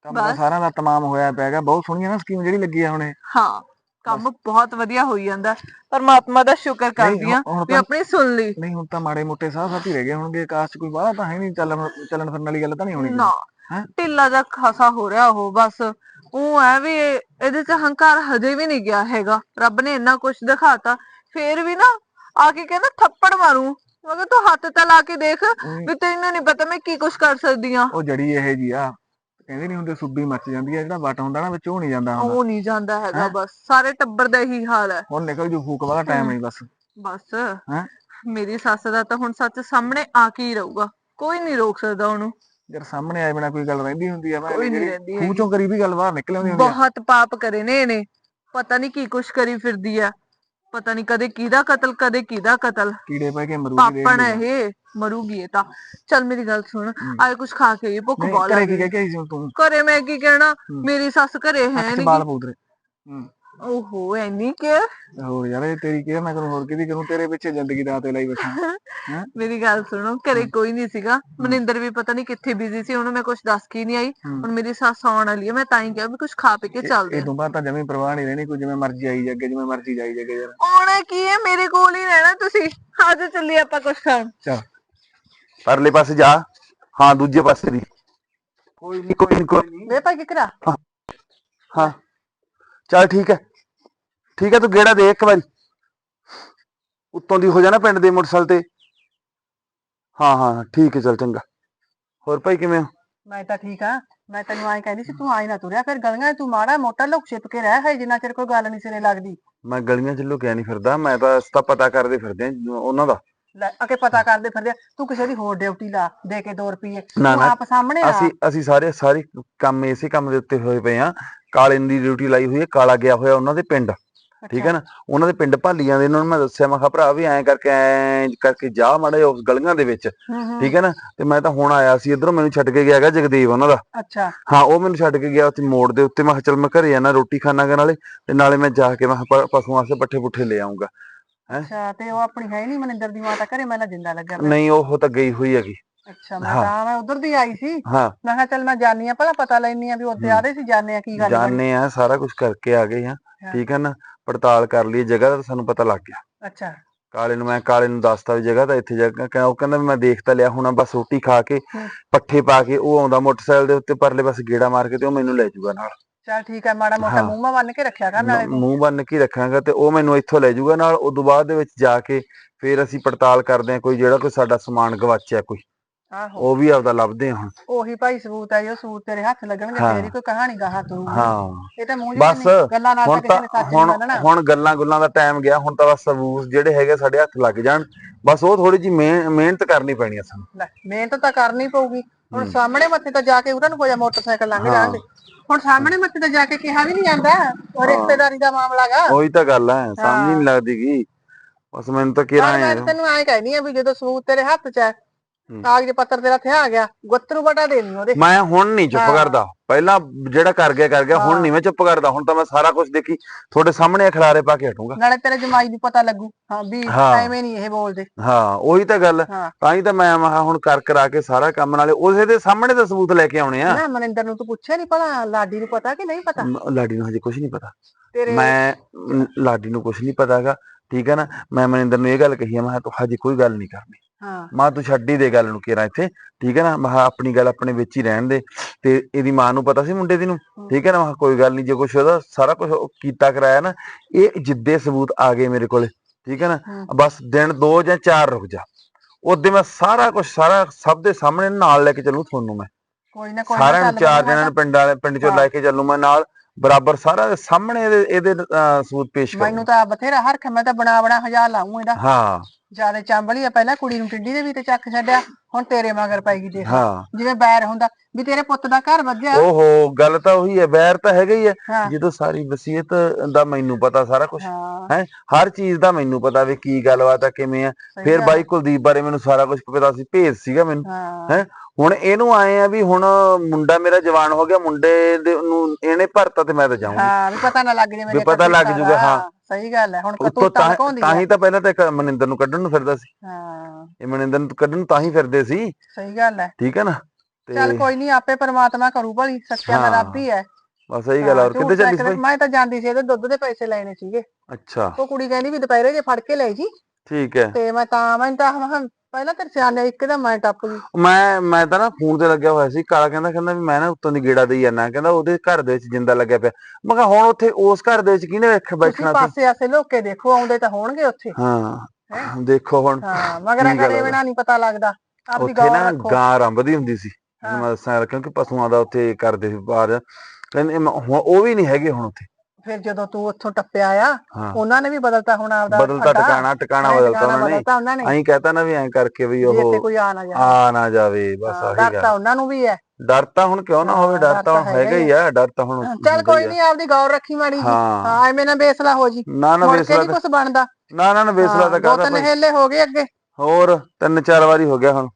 S5: ਕੰਮ
S1: ਬਸ।
S5: ਸਾਰਿਆਂ ਦਾ ਤਮਾਮ ਹੋਇਆ ਪਿਆ ਹੈਗਾ। ਬਹੁਤ ਸੋਹਣੀ ਹੈ ਨਾ ਸਕੀਮ ਜਿਹੜੀ ਲੱਗੀ ਆ ਹੁਣੇ।
S1: ਹਾਂ। ਕੰਮ ਬਹੁਤ ਵਧੀਆ ਹੋਈ ਜਾਂਦਾ। ਪਰਮਾਤਮਾ ਦਾ ਸ਼ੁਕਰ ਕਰਦੀ ਆ ਵੀ ਆਪਣੀ ਸੁਣ ਲਈ।
S5: ਨਹੀਂ ਹੁਣ ਤਾਂ ਮਾੜੇ ਮੋਟੇ ਸਾਹ ਸਾਥੀ ਰਹਿ ਗਏ ਹੋਣਗੇ ਆਕਾਸ਼ ਚ ਕੋਈ ਬਾਹਲਾ ਤਾਂ ਹੈ ਨਹੀਂ ਚੱਲਣ ਚੱਲਣ ਫਿਰਨ ਵਾਲੀ ਗੱਲ ਤਾਂ ਨਹੀਂ ਹੋਣੀ
S1: ਨਾ
S5: ਹੈਂ?
S1: ਢਿੱਲਾ ਜਿਹਾ ਖਾਸਾ ਹੋ ਰਿਹਾ ਉਹ ਬਸ। ਉਹ ਐ ਵੀ ਇਹ- ਇਹਦੇ ਚ ਹੰਕਾਰ ਹਜੇ ਵੀ ਨਹੀਂ ਗਿਆ ਹੈਗਾ। ਰੱਬ ਨੇ ਇੰਨਾ ਕੁਝ ਦਿਖਾਤਾ ਫੇਰ ਵੀ ਨਾ ਆ ਕੇ ਕਹਿੰਦਾ ਥੱਪੜ ਮਾਰੂ। ਮੈਂ ਕਿਹਾ ਤੂੰ ਹੱਥ ਤਾਂ ਲਾ ਕੇ ਦੇਖ ਵੀ ਤੈਨੂੰ ਨਹੀਂ ਪਤਾ ਮੈਂ ਕੀ ਕੁਝ ਕਰ ਸਕਦੀ ਆ
S5: ਉਹ ਜੜੀ ਇਹ ਜੀ ਆ। ਕਹਿੰਦੇ ਨਹੀਂ ਹੁੰਦੇ ਸੁੱਬੀ ਮੱਚ ਜਾਂਦੀ ਆ ਜਿਹੜਾ ਵਟ ਹੁੰਦਾ ਨਾ ਵਿੱਚ ਉਹ ਨਹੀਂ ਜਾਂਦਾ ਹੁੰਦਾ।
S1: ਉਹ ਨਹੀਂ ਜਾਂਦਾ ਹੈਗਾ
S5: ਹੈਂ?
S1: ਬਸ ਸਾਰੇ ਟੱਬਰ ਦਾ ਇਹੀ ਹਾਲ ਹੈ।
S5: ਹੁਣ ਨਿਕਲ ਜੂ ਫੂਕ ਵਾਲਾ ਟਾਈਮ ਨਹੀਂ ਬਸ।
S1: ਬਸ।
S5: ਹੈਂ?
S1: ਮੇਰੀ ਸੱਸ ਦਾ ਤਾਂ ਹੁਣ ਸੱਚ ਸਾਹਮਣੇ ਆ ਕੇ ਹੀ ਰਹੂਗਾ। ਕੋਈ ਨਹੀਂ ਰੋਕ ਸਕਦਾ ਉਹਨੂੰ।
S5: ਜਦ ਸਾਹਮਣੇ ਆਏ ਬਿਨਾ ਕੋਈ ਗੱਲ ਰਹਿੰਦੀ ਹੁੰਦੀ ਆ ਮੈਂ
S1: ਕੋਈ ਨੀ ਰਹਿੰਦੀ
S5: ਕਰੀ ਵੀ ਗੱਲ ਬਾਹਰ ਨਿਕਲ ਆਉਂਦੀ ਹੁੰਦੀ ਆ
S1: ਬਹੁਤ ਪਾਪ ਕਰੇ ਨੇ ਇਹਨੇ। ਪਤਾ ਨਹੀਂ ਕੀ ਕੁਛ ਕਰੀ ਫਿਰਦੀ ਆ ਪਤਾ ਨਹੀਂ ਕਦੇ ਕਿਹਦਾ ਕਤਲ ਕਦੇ ਕਿਹਦਾ ਕਤਲ।
S5: ਕੀੜੇ ਪੈ ਕੇ ਮਰੂਗੀ ਦੇਖ
S1: ਪਾਪਣ
S5: ਲਈ।
S1: ਇਹ ਮਰੂਗੀ ਇਹ ਤਾਂ। ਚੱਲ ਮੇਰੀ ਗੱਲ ਸੁਣ। ਆਏ ਕੁਛ ਖਾ ਕੇ ਆਈਏ, ਭੁੱਖ
S5: ਨਹੀਂ,
S1: ਬਹੁਤ
S5: ਘਰੇ
S1: ਲੱਗ
S5: ਕੀ ਕਹਿ ਕੇ ਆਈ ਸੀ ਤੂੰ?
S1: ਘਰੇ ਮੈਂ ਕੀ ਕਹਿਣਾ। ਮੇਰੀ ਸੱਸ ਘਰੇ ਹੈ
S5: ਅੱਖ ਚ
S1: ਨਹੀਂ
S5: ਬਾਲ ਪੂਤਰੇ ਹੂੰ।
S1: ਓਹੋ ਐਨੀ ਕਿ
S5: ਹੋਰ ਯਾਰ ਇਹ ਤੇਰੀ ਕੇਅਰ ਨਾ ਕਰੂੰ ਹੋਰ ਕਿਹਦੀ ਕਰੂੰ ਤੇਰੇ ਪਿੱਛੇ ਜ਼ਿੰਦਗੀ ਦਾ ਤੇ ਲਈ ਬੈਠਾ
S1: ਮੇਰੀ ਗੱਲ ਸੁਣੋ ਘਰੇ ਕੋਈ ਨਹੀਂ ਸੀਗਾ। ਮਨਿੰਦਰ ਵੀ ਪਤਾ ਨਹੀਂ ਕਿੱਥੇ ਬਿਜ਼ੀ ਸੀ ਉਹਨੂੰ ਮੈਂ ਕੁਝ ਦੱਸ ਕੇ ਨਹੀਂ ਆਈ।
S5: ਹਮ।
S1: ਹੁਣ ਮੇਰੀ ਸੱਸ ਆਉਣ ਵਾਲੀ ਹੈ ਮੈਂ ਤਾਂ ਹੀ ਕਿਹਾ ਵੀ ਕੁਝ ਖਾ ਪੀ ਕੇ ਚੱਲਦੇ
S5: ਇਹ
S1: ਆ।
S5: ਤੋਂ ਬਾਅਦ ਤਾਂ ਜਮੀ ਪ੍ਰਵਾਹ ਨਹੀਂ ਰਹਿਣੀ ਕੋਈ ਜਿਵੇਂ ਮਰਜ਼ੀ ਆਈ ਜੱਗੇ ਜਿਵੇਂ ਮਰਜ਼ੀ ਜਾਈ ਜੱਗੇ ਯਾਰ।
S1: ਆਉਣਾ ਕੀ ਹੈ ਮੇਰੇ ਕੋਲ ਹੀ ਰਹਿਣਾ ਤੁਸੀਂ। ਅੱਜ ਚੱਲੀਏ ਆਪਾਂ ਕੁਝ ਖਾਣ।
S5: ਚਲ।
S2: ਪਰਲੇ ਪਾਸੇ ਜਾ। ਹਾਂ ਦੂਜੇ ਪਾਸੇ ਦੀ ਕੋਈ ਨਹੀਂ ਕੋਈ ਨਹੀਂ ਕੋਈ ਨਹੀਂ
S6: ਵੇ ਭਾਈ ਕਿਕਰਾ
S2: ਹਾਂ। ਚੱਲ ਠੀਕ ਹੈ। ਠੀਕ ਹੈ ਤੂੰ ਗੇੜਾ ਦੇ ਇੱਕ ਵਾਰੀ। ਉੱਤੋਂ ਦੀ ਹੋ ਜਾਣਾ ਪਿੰਡ ਦੇ ਮੋਟਰਸਾਈਕਲ ਤੇ। ਹਾਂ ਹਾਂ ਠੀਕ ਹੈ ਚੱਲ ਚੰਗਾ। ਹੋਰ ਭਾਈ ਕਿਵੇਂ ਹੋ
S6: ਮੈਂ ਤਾਂ ਠੀਕ ਆ। ਮੈਂ ਤੈਨੂੰ ਐਂ ਕਹਿੰਦੀ ਸੀ ਤੂੰ ਆਈ ਨਾ ਤੁਰਿਆ ਫਿਰ ਗਲੀਆਂ 'ਚ ਤੂੰ ਮਾੜਾ ਮੋਟਾ ਲੁਕ ਛਿਪ ਕੇ ਰਹਿ ਹੈ ਜਿੰਨਾ ਚਿਰ ਕੋਈ ਗੱਲ ਨਹੀਂ ਸਿਰੇ ਲੱਗਦੀ।
S2: ਮੈਂ ਗਲੀਆਂ 'ਚ ਲੁਕਿਆ ਨਹੀਂ ਫਿਰਦਾ ਮੈਂ ਤਾਂ ਇਸ ਤਾਂ ਪਤਾ ਕਰਦੇ ਫਿਰਦੇ ਆਂ ਉਹਨਾਂ ਦਾ।
S6: ਲੈ ਅਕੇ ਪਤਾ ਕਰਦੇ ਫਿਰਦੇ ਆ, ਤੂੰ ਕਿਸੇ ਦੀ ਹੋਰ ਡਿਊਟੀ ਲਾ ਦੇ ਕੇ 2 ਰੁਪਏ
S2: ਨਾ
S6: ਤੂੰ
S2: ਨਾ
S6: ਆਪ ਸਾਹਮਣੇ ਆ।
S2: ਅਸੀਂ ਅਸੀਂ ਸਾਰੇ ਸਾਰੇ ਕੰਮ ਇਸੇ ਕੰਮ ਦੇ ਉੱਤੇ ਹੋਏ ਪਏ ਆ। ਕਾਲੇ ਦੀ ਡਿਊਟੀ ਲਾਈ ਹੋਈ ਹੈ ਕਾਲਾ ਗਿਆ ਹੋਇਆ ਉਹਨਾਂ ਦੇ ਪਿੰਡ। ਠੀਕ ਹੈ ਨਾ? ਉਹਨਾਂ ਦੇ ਪਿੰਡ ਭਾਲੀਆਂ ਦੇ ਇਹਨਾਂ ਨੂੰ ਮੈਂ ਦੱਸਿਆ ਮੈਂ ਕਿਹਾ ਭਰਾ ਵੀ ਐਂ ਕਰਕੇ ਐਂ ਕਰਕੇ ਜਾ ਮਾੜੇ ਉਸ ਗਲੀਆਂ ਦੇ ਵਿੱਚ। ਠੀਕ ਹੈ ਨਾ? ਤੇ ਮੈਂ ਤਾਂ ਹੁਣ ਆਇਆ ਸੀ ਇਧਰੋਂ ਮੈਨੂੰ ਛੱਡ ਕੇ ਗਿਆ ਹੈਗਾ ਜਗਦੀਪ ਉਹਨਾਂ ਦਾ।
S6: ਅੱਛਾ।
S2: ਹਾਂ ਉਹ ਮੈਨੂੰ ਛੱਡ ਕੇ ਗਿਆ ਉੱਥੇ ਮੋੜ ਦੇ ਉੱਤੇ। ਮੈਂ ਚੱਲ ਮੈਂ ਘਰੇ ਜਾਣਾ ਰੋਟੀ ਖਾਣਾ ਗਾ ਨਾਲੇ ਤੇ ਨਾਲੇ ਮੈਂ ਜਾ ਕੇ ਮੈਂ ਪਸ਼ੂਆਂ ਵਾਸਤੇ ਪੱਠੇ ਪੁੱਠੇ ਲੈ ਆਉਂਗਾ
S6: ਅੱਛਾ ਤੇ ਉਹ ਆਪਣੀ ਹੈ ਨਹੀਂ ਮਨਿੰਦਰ ਦੀ ਮਾਤਾ ਘਰੇ ਮੈਂ ਨਾ ਜਿੰਦਾ ਲੱਗਿਆ ਪਿਆ।
S2: ਨਹੀਂ ਉਹ ਤਾਂ ਗਈ ਹੋਈ ਹੈਗੀ।
S6: ਅੱਛਾ ਮੈਂ। ਤਾਂ ਮੈਂ ਉਧਰ ਦੀ ਆਈ ਸੀ। ਮੈਂ ਕਿਹਾ ਚੱਲ ਮੈਂ ਜਾਣੀ ਆ ਪਹਿਲਾਂ ਪਤਾ ਲੈਣੀ ਆ ਵੀ ਉੱਥੇ। ਆਦੇ ਸੀ ਜਾਣੇ ਆ ਕੀ ਗੱਲ।
S2: ਜਾਣੇ ਆ ਸਾਰਾ ਕੁਝ ਕਰਕੇ ਆ ਗਏ ਆ। ਠੀਕ ਹੈ ਨਾ? ਪੜਤਾਲ ਕਰ ਲਈ ਜਗ੍ਹਾ ਦਾ ਸਾਨੂੰ ਪਤਾ ਲੱਗ ਗਿਆ।
S6: ਅੱਛਾ।
S2: ਕਾਲੇ ਨੂੰ ਮੈਂ ਕਾਲੇ ਨੂੰ ਦੱਸਤਾ ਵੀ ਜਗ੍ਹਾ ਤਾਂ ਇੱਥੇ ਜਗ੍ਹਾ ਕਹਿੰਦਾ ਉਹ ਕਹਿੰਦਾ ਵੀ ਮੈਂ ਦੇਖ ਤਾਂ ਲਿਆ ਹੁਣ ਬਸ ਰੋਟੀ ਖਾ ਕੇ। ਪੱਠੇ ਪਾ ਕੇ ਉਹ ਆਉਂਦਾ ਮੋਟਰਸਾਈਕਲ ਦੇ ਉੱਤੇ ਪਰਲੇ ਪਾਸੇ ਗੇੜਾ ਮਾਰ ਕੇ ਤੇ ਉਹ ਮੈਨੂੰ ਲੈ ਜਾਊਗਾ ਨਾਲ।
S6: ਚੱਲ ਠੀਕ ਹੈ ਮਾੜਾ ਮੋਟਾ। ਮੂੰਹ ਬੰਨ ਕੇ ਰੱਖਿਆ ਕਰ ਨਾਲੇ
S2: ਮੂੰਹ ਬੰਨ ਕੇ ਰੱਖਾਂਗਾ ਤੇ ਉਹ ਮੈਨੂੰ ਇੱਥੋਂ ਲੈ ਜਾਊਗਾ ਨਾਲ ਉਦੋਂ ਬਾਅਦ ਦੇ ਵਿੱਚ ਜਾ ਕੇ ਫਿਰ ਅਸੀਂ ਪੜਤਾਲ ਕਰਦੇ ਹਾਂ ਕੋਈ ਜਿਹੜਾ ਕੋਈ ਸਾਡਾ ਸਮਾਨ ਗਵਾਚਿਆ ਕੋਈ।
S6: ਆਹੋ।
S2: ਉਹ ਵੀ ਆਪਦਾ ਲੱਭਦੇ ਹਾਂ ਹੁਣ।
S6: ਉਹੀ ਭਾਈ ਸਬੂਤ ਹੈ ਜੋ ਸਬੂਤ ਤੇਰੇ ਹੱਥ ਲੱਗਣਗੇ
S2: ਹਾਂ।
S6: ਹੀ ਕੋਈ ਕਹਾਣੀ ਗਾਹਾਂ ਤੁਰੂਗੀ
S2: ਹਾਂ।
S6: ਇਹ ਤਾਂ ਮੂੰਹ
S2: ਬਸ,
S6: ਜਿਹੇ ਗੱਲਾਂ ਨਾਲ ਤਾਂ
S2: ਹੁਣ
S6: ਕਿਸੇ
S2: ਤਾਂ
S6: ਨੇ ਸੱਚ ਨਹੀਂ
S2: ਹੁਣ
S6: ਮੰਨਣਾ
S2: ਹੁਣ ਗੱਲਾਂ ਗੁੱਲਾਂ ਦਾ ਟਾਈਮ ਗਿਆ ਹੁਣ ਤਾਂ ਬਸ ਸਬੂਤ ਜਿਹੜੇ ਹੈਗੇ ਸਾਡੇ ਹੱਥ ਲੱਗ ਜਾਣ। ਬਸ ਉਹ ਥੋੜੀ ਜੀ ਮਿਹਨਤ ਕਰਨੀ ਪੈਣੀ ਆ ਸਾਨੂੰ।
S6: ਲੈ ਮਿਹਨਤ ਤਾਂ ਕਰਨੀ ਪਊਗੀ। ਹੁਣ। ਸਾਹਮਣੇ ਮੱਥੇ ਤੇ ਜਾ ਕੇ ਉਹਨਾਂ ਨੂੰ ਕੋਈ ਮੋਟਰਸਾਈਕਲ ਲੰਘ। ਜਾਣਗੇ ਹੁਣ ਸਾਹਮਣੇ ਮੱਥੇ ਤੇ ਜਾ ਕੇ ਕਿਹਾ ਵੀ ਨਹੀਂ ਜਾਂਦਾ ਉਹ ਰਿਸ਼ਤੇਦਾਰੀ ਦਾ ਮਾਮਲਾ ਗਾ।
S2: ਉਹੀ ਤਾਂ ਗੱਲ ਹੈ ਸਮਝ ਹੀ। ਨਹੀਂ ਲੱਗਦੀ ਗੀ ਬਸ ਮੈਨੂੰ ਤਾਂ ਕਿਹਾ
S6: ਪਰ ਮੈਂ ਤਾਂ ਤੈਨੂੰ ਐਂ ਕਹਿਨੀ ਆ ਵੀ ਜਦੋਂ ਸਬੂਤ ਤੇਰੇ ਹੱਥ 'ਚ ਹੂੰ। ਕਾਗਜ਼ ਪੱਤਰ ਤੇਰਾ ਇੱਥੇ ਆ ਗਿਆ ਗੁੱਤਰੂ ਬਟਾ ਦੇਣੀ ਉਹਦੇ।
S2: ਮੈਂ ਹੁਣ ਨਹੀਂ ਚੁੱਪ। ਕਰਦਾ। ਪਹਿਲਾਂ ਜਿਹੜਾ ਕਰ ਗਿਆ ਕਰ ਗਿਆ ਹੁਣ। ਨਹੀਂ ਮੈਂ ਚੁੱਪ ਕਰਦਾ। ਹੁਣ ਤਾਂ ਮੈਂ ਸਾਰਾ ਕੁਝ ਦੇਖੀ ਤੁਹਾਡੇ ਸਾਹਮਣੇ ਖਿਲਾਰੇ ਪਾ ਕੇ ਹਟੂੰਗਾ।
S6: ਨਾਲੇ ਤੇਰੇ ਜਮਾਈ ਨੂੰ ਪਤਾ ਲੱਗੂ। ਹਾਂ ਵੀ। ਐਵੇਂ ਨਹੀਂ ਇਹ ਬੋਲਦੇ।
S2: ਹਾਂ ਉਹੀ ਤਾਂ ਗੱਲ। ਤਾਂ ਹੀ ਤਾਂ ਮੈਂ ਮਹਾ ਹੁਣ ਕਰ ਕਰਾ ਕੇ ਸਾਰਾ ਕੰਮ ਨਾਲੇ ਉਸੇ ਦੇ ਸਾਹਮਣੇ ਤਾਂ ਸਬੂਤ ਲੈ ਕੇ ਆਉਣੇ ਆ।
S6: ਨਾ ਮਨਿੰਦਰ ਨੂੰ ਤੂੰ ਪੁੱਛਿਆ ਨਹੀਂ ਭਲਾ? ਲਾਡੀ ਨੂੰ ਪਤਾ ਕਿ ਨਹੀਂ ਪਤਾ?
S2: ਲਾਡੀ ਨੂੰ ਹਜੇ ਕੁਝ ਨਹੀਂ ਪਤਾ। ਮੈਂ ਲਾਡੀ ਨੂੰ ਕੁਝ ਨਹੀਂ ਪਤਾਗਾ। ਠੀਕ ਹੈ ਨਾ? ਮੈਂ ਮਨਿੰਦਰ ਨੂੰ ਇਹ ਗੱਲ ਕਹੀ ਆ ਮੈਂ ਤੂੰ ਹਜੇ ਕੋਈ ਗੱਲ ਨਹੀਂ ਕਰਨੀ।
S6: ਹਾਂ।
S2: ਮਾਂ ਤੂੰ ਛੱਡ ਹੀ ਦੇ ਗੱਲ ਨੂੰ ਕੇਰਾ ਇੱਥੇ ਠੀਕ ਹੈ ਨਾ? ਮੈਂ ਕਿਹਾ ਆਪਣੀ ਗੱਲ ਆਪਣੇ ਵਿੱਚ ਹੀ ਰਹਿਣ ਦੇ। ਤੇ ਇਹਦੀ ਮਾਂ ਨੂੰ ਪਤਾ ਸੀ ਮੁੰਡੇ ਦੀ ਨੂੰ। ਠੀਕ ਹੈ ਨਾ? ਮੈਂ ਕਿਹਾ ਕੋਈ ਗੱਲ ਨਹੀਂ ਜੇ ਕੁਛ ਉਹਦਾ ਸਾਰਾ ਕੁਝ ਕੀਤਾ ਕਰਾਇਆ ਨਾ ਇਹ ਜਿੱਦੇ ਸਬੂਤ ਆ ਗਏ ਮੇਰੇ ਕੋਲੇ ਠੀਕ ਹੈ ਨਾ। ਬਸ ਦਿਨ ਦੋ ਜਾਂ ਚਾਰ ਰੁਕ ਜਾ। ਉਹਦੇ ਮੈਂ ਸਾਰਾ ਕੁਝ ਸਾਰਾ ਸਭ ਦੇ ਸਾਹਮਣੇ ਨਾਲ ਲੈ ਕੇ ਚੱਲੂ ਤੁਹਾਨੂੰ ਮੈਂ।
S6: ਕੋਈ ਨਾ ਕੋਈ
S2: ਸਾਰਿਆਂ ਨੂੰ ਚਾਰ ਜਣਾਂ ਨੂੰ ਪਿੰਡ ਵਾਲੇ ਪਿੰਡ ਚੋਂ। ਲੈ ਕੇ ਚੱਲੂ ਮੈਂ ਨਾਲ ਬਰਾਬਰ ਸਾਰਾ ਦੇ ਸਾਹਮਣੇ ਇਹਦੇ ਇਹਦੇ ਸਬੂਤ ਪੇਸ਼
S6: ਮੈਨੂੰ
S2: ਕਰੂ
S6: ਤਾਂ ਬਥੇਰਾ ਹਰਖ ਮੈਂ ਤਾਂ ਬਣਾ ਬਣਾ ਹਜ਼ਾਰ ਲਾਉਂ ਇਹਦਾ।
S2: ਹਾਂ।
S6: ਜਿਆਦੇ ਚਾਂਬਲੀ ਆ ਪਹਿਲਾਂ ਕੁੜੀ ਨੂੰ ਟਿੱਡੀ ਦੇ ਵੀ ਤੇ ਚੱਕ ਛੱਡਿਆ ਹੁਣ ਤੇਰੇ ਮਗਰ ਪੈਗੀ ਦੇਖ।
S2: ਹਾਂ।
S6: ਜਿਵੇਂ ਬੈਰ ਹੁੰਦਾ ਵੀ ਤੇਰੇ ਪੁੱਤ ਦਾ ਘਰ ਵੱਜਿਆ।
S2: ਓਹੋ ਗੱਲ ਤਾਂ ਉਹੀ ਹੈ ਬੈਰ ਤਾਂ ਹੈਗਾ ਹੀ ਹੈ। ਜਦੋਂ ਸਾਰੀ ਵਸੀਅਤ ਦਾ ਮੈਨੂੰ ਪਤਾ ਸਾਰਾ ਕੁਝ
S6: ਹਾਂ।
S2: ਹਰ ਚੀਜ਼ ਦਾ ਮੈਨੂੰ ਪਤਾ ਵੀ ਕੀ ਗੱਲਬਾਤ ਆ ਕਿਵੇਂ ਆ। ਫਿਰ। ਬਾਈ ਕੁਲਦੀਪ ਬਾਰੇ ਮੈਨੂੰ ਸਾਰਾ ਕੁਝ ਪਤਾ ਸੀ ਭੇਜ ਸੀਗਾ ਮੈਨੂੰ
S6: ਹਾਂ?
S2: ਹੁਣ ਇਹਨੂੰ ਆਏ ਆ ਵੀ ਹੁਣ ਮੁੰਡਾ ਮੇਰਾ ਜਵਾਨ ਹੋ ਗਿਆ ਮੁੰਡੇ ਨੂੰ ਇਹਨੇ ਭਰਤਾ ਤੇ ਮੈਂ ਤਾਂ ਜਾਊਂਗੀ।
S6: ਹਾਂ ਵੀ ਪਤਾ ਨਾ ਲੱਗ ਜੇ ਮੇਰੇ
S2: ਪਤਾ ਲੱਗ ਜੂਗਾ, ਹਾਂ।
S6: ਸਹੀ ਗੱਲ ਹੈ ਹੁਣ ਕਤੂ
S2: ਤਾਂ
S6: ਤਾਂ
S2: ਤਾਂ ਹੀ ਤਾਂ ਪਹਿਲਾਂ ਤਾਂ ਇੱਕ ਮਨਿੰਦਰ ਨੂੰ ਕੱਢਣ ਨੂੰ ਫਿਰਦਾ ਸੀ।
S6: ਹਾਂ।
S2: ਇਹ ਮਨਿੰਦਰ ਨੂੰ ਕੱਢਣ ਨੂੰ ਤਾਂ ਹੀ ਫਿਰਦੇ ਸੀ।
S6: ਸਹੀ ਗੱਲ ਹੈ।
S2: ਠੀਕ ਹੈ ਨਾ?
S6: ਚੱਲ ਕੋਈ ਨਹੀਂ ਆਪੇ ਪਰਮਾਤਮਾ ਕਰੂ ਭਲੀ ਸੱਚਿਆ ਦਾ। ਰੱਬ ਹੀ ਹੈ।
S2: ਬਸ ਸਹੀ ਗੱਲ ਹੋਰ
S6: ਹਾਂ,
S2: ਕਿੱਥੇ ਚੱਲੀ ਸੀ
S6: ਮੈਂ ਤਾਂ ਜਾਂਦੀ ਸੀ ਇਹਦੇ ਦੁੱਧ ਦੇ ਪੈਸੇ ਲੈਣੇ ਸੀਗੇ।
S2: ਅੱਛਾ।
S6: ਉਹ ਕੁੜੀ ਕਹਿੰਦੀ ਵੀ ਦੁਪਹਿਰੇ ਜੇ ਫੜ ਕੇ ਲੈ ਜੀ।
S2: ਠੀਕ ਹੈ।
S6: ਤੇ ਮੈਂ ਤਾਂ ਮੈਂ ਤਾਂ ਪਹਿਲਾਂ ਤੇ ਸਿਆਣੇ ਇੱਕਦਮ ਮੈਂ ਟੱਪ ਗਈ।
S2: ਮੈਂ ਮੈਂ ਤਾਂ ਨਾ ਫੋਨ ਤੇ ਲੱਗਿਆ ਹੋਇਆ ਸੀ ਕਾਲਾ ਕਹਿੰਦਾ ਕਹਿੰਦਾ ਵੀ ਮੈਂ ਨਾ ਉੱਤੋਂ ਦੀ ਗੇੜਾ ਦੇਈ ਜਾਣਾ ਕਹਿੰਦਾ ਉਹਦੇ ਘਰ ਦੇ ਵਿੱਚ ਜਿੰਦਾ ਲੱਗਿਆ ਪਿਆ। ਮੈਂ ਕਿਹਾ ਹੁਣ ਉੱਥੇ ਉਸ ਘਰ ਦੇ ਵਿੱਚ ਕਿਹਨੇ ਵੇਖ
S6: ਤੁਸੀਂ
S2: ਬੈਠਣਾ ਸੀ
S6: ਪਾਸੇ ਆਸੇ ਲੋਕ ਦੇਖੋ ਆਉਂਦੇ ਤਾਂ ਹੋਣਗੇ ਉੱਥੇ।
S2: ਹਾਂ ਦੇਖੋ ਹੁਣ
S6: ਹਾਂ ਮਗਰ ਕਰੇ? ਬਿਨਾ ਨਹੀਂ ਪਤਾ ਲੱਗਦਾ। ਆਪਦੀ ਗੌਰ
S2: ਨਾ ਗਾਂ ਰੰਭਦੀ ਹੁੰਦੀ ਸੀ ਮੈਂ ਦੱਸਾਂ ਕਿਉਂਕਿ ਪਸ਼ੂਆਂ ਦਾ ਉੱਥੇ ਕਰਦੇ ਸੀ ਬਾਹਰ। ਕਹਿੰਦੇ ਉਹ ਵੀ ਨਹੀਂ ਹੈਗੇ ਹੁਣ ਉੱਥੇ।
S6: ਫਿਰ ਜਦੋਂ ਤੂੰ ਉੱਥੋਂ ਟੱਪਿਆ ਆ
S2: ਹਾਂ।
S6: ਉਹਨਾਂ ਨੇ ਵੀ ਬਦਲਤਾ ਹੁਣ ਆਪਦਾ
S2: ਬਦਲਤਾ
S6: ਅੱਡਾ।
S2: ਟਿਕਾਣਾ ਟਿਕਾਣਾ
S6: ਹਾਂ,
S2: ਬਦਲਤਾ ਉਹਨਾਂ ਨੇ।
S6: ਬਦਲਤਾ ਉਹਨਾਂ ਨੇ।
S2: ਐਂ ਕਹਤਾ ਨਾ ਵੀ ਐਂ ਕਰਕੇ ਵੀ
S6: ਵੀ ਇੱਥੇ
S2: ਉਹ
S6: ਕੋਈ ਆ ਨਾ ਜਾਵੇ।
S2: ਆ ਨਾ ਜਾਵੇ ਬਸ ਆਹੀ ਗੱਲ।
S6: ਤਾਂ ਉਹਨਾਂ ਨੂੰ ਵੀ ਹੈ।
S2: ਡਰ ਤਾਂ ਹੁਣ ਕਿਉਂ ਨਾ ਹੋਵੇ ਡਰ ਤਾਂ ਹੈਗਾ ਹੀ ਆ। ਡਰ ਤਾਂ ਹੁਣ
S6: ਚੱਲ
S2: ਹੁੰਦਾ ਹੀ
S6: ਕੋਈ
S2: ਆ।
S6: ਨਹੀਂ ਆਪਦੀ ਗੌਰ ਰੱਖੀ ਮਾੜੀ ਜੀ।
S2: ਹਾਂ।
S6: ਹਾਂ ਐਵੇਂ ਨਾ ਬੇਸਲਾ ਹੋ ਜੀ।
S2: ਨਾ ਨਾ
S6: ਮੁੜ ਕੇ
S2: ਵੇਸਲਾ
S6: ਨਹੀਂ ਕੁਝ ਬਣਦਾ।
S2: ਨਾ ਨਾ ਨਾ ਵੇਸਲਾ
S6: ਹਾਂ,
S2: ਤਾਂ
S6: ਦੋ
S2: ਕਾਹਦਾ
S6: ਤਿੰਨ
S2: ਭਾਈ
S6: ਹੇਲੇ ਹੋ ਗਏ ਅੱਗੇ।
S2: ਹੋਰ ਤਿੰਨ ਚਾਰ ਵਾਰੀ ਹੋ ਗਿਆ ਹੁਣ।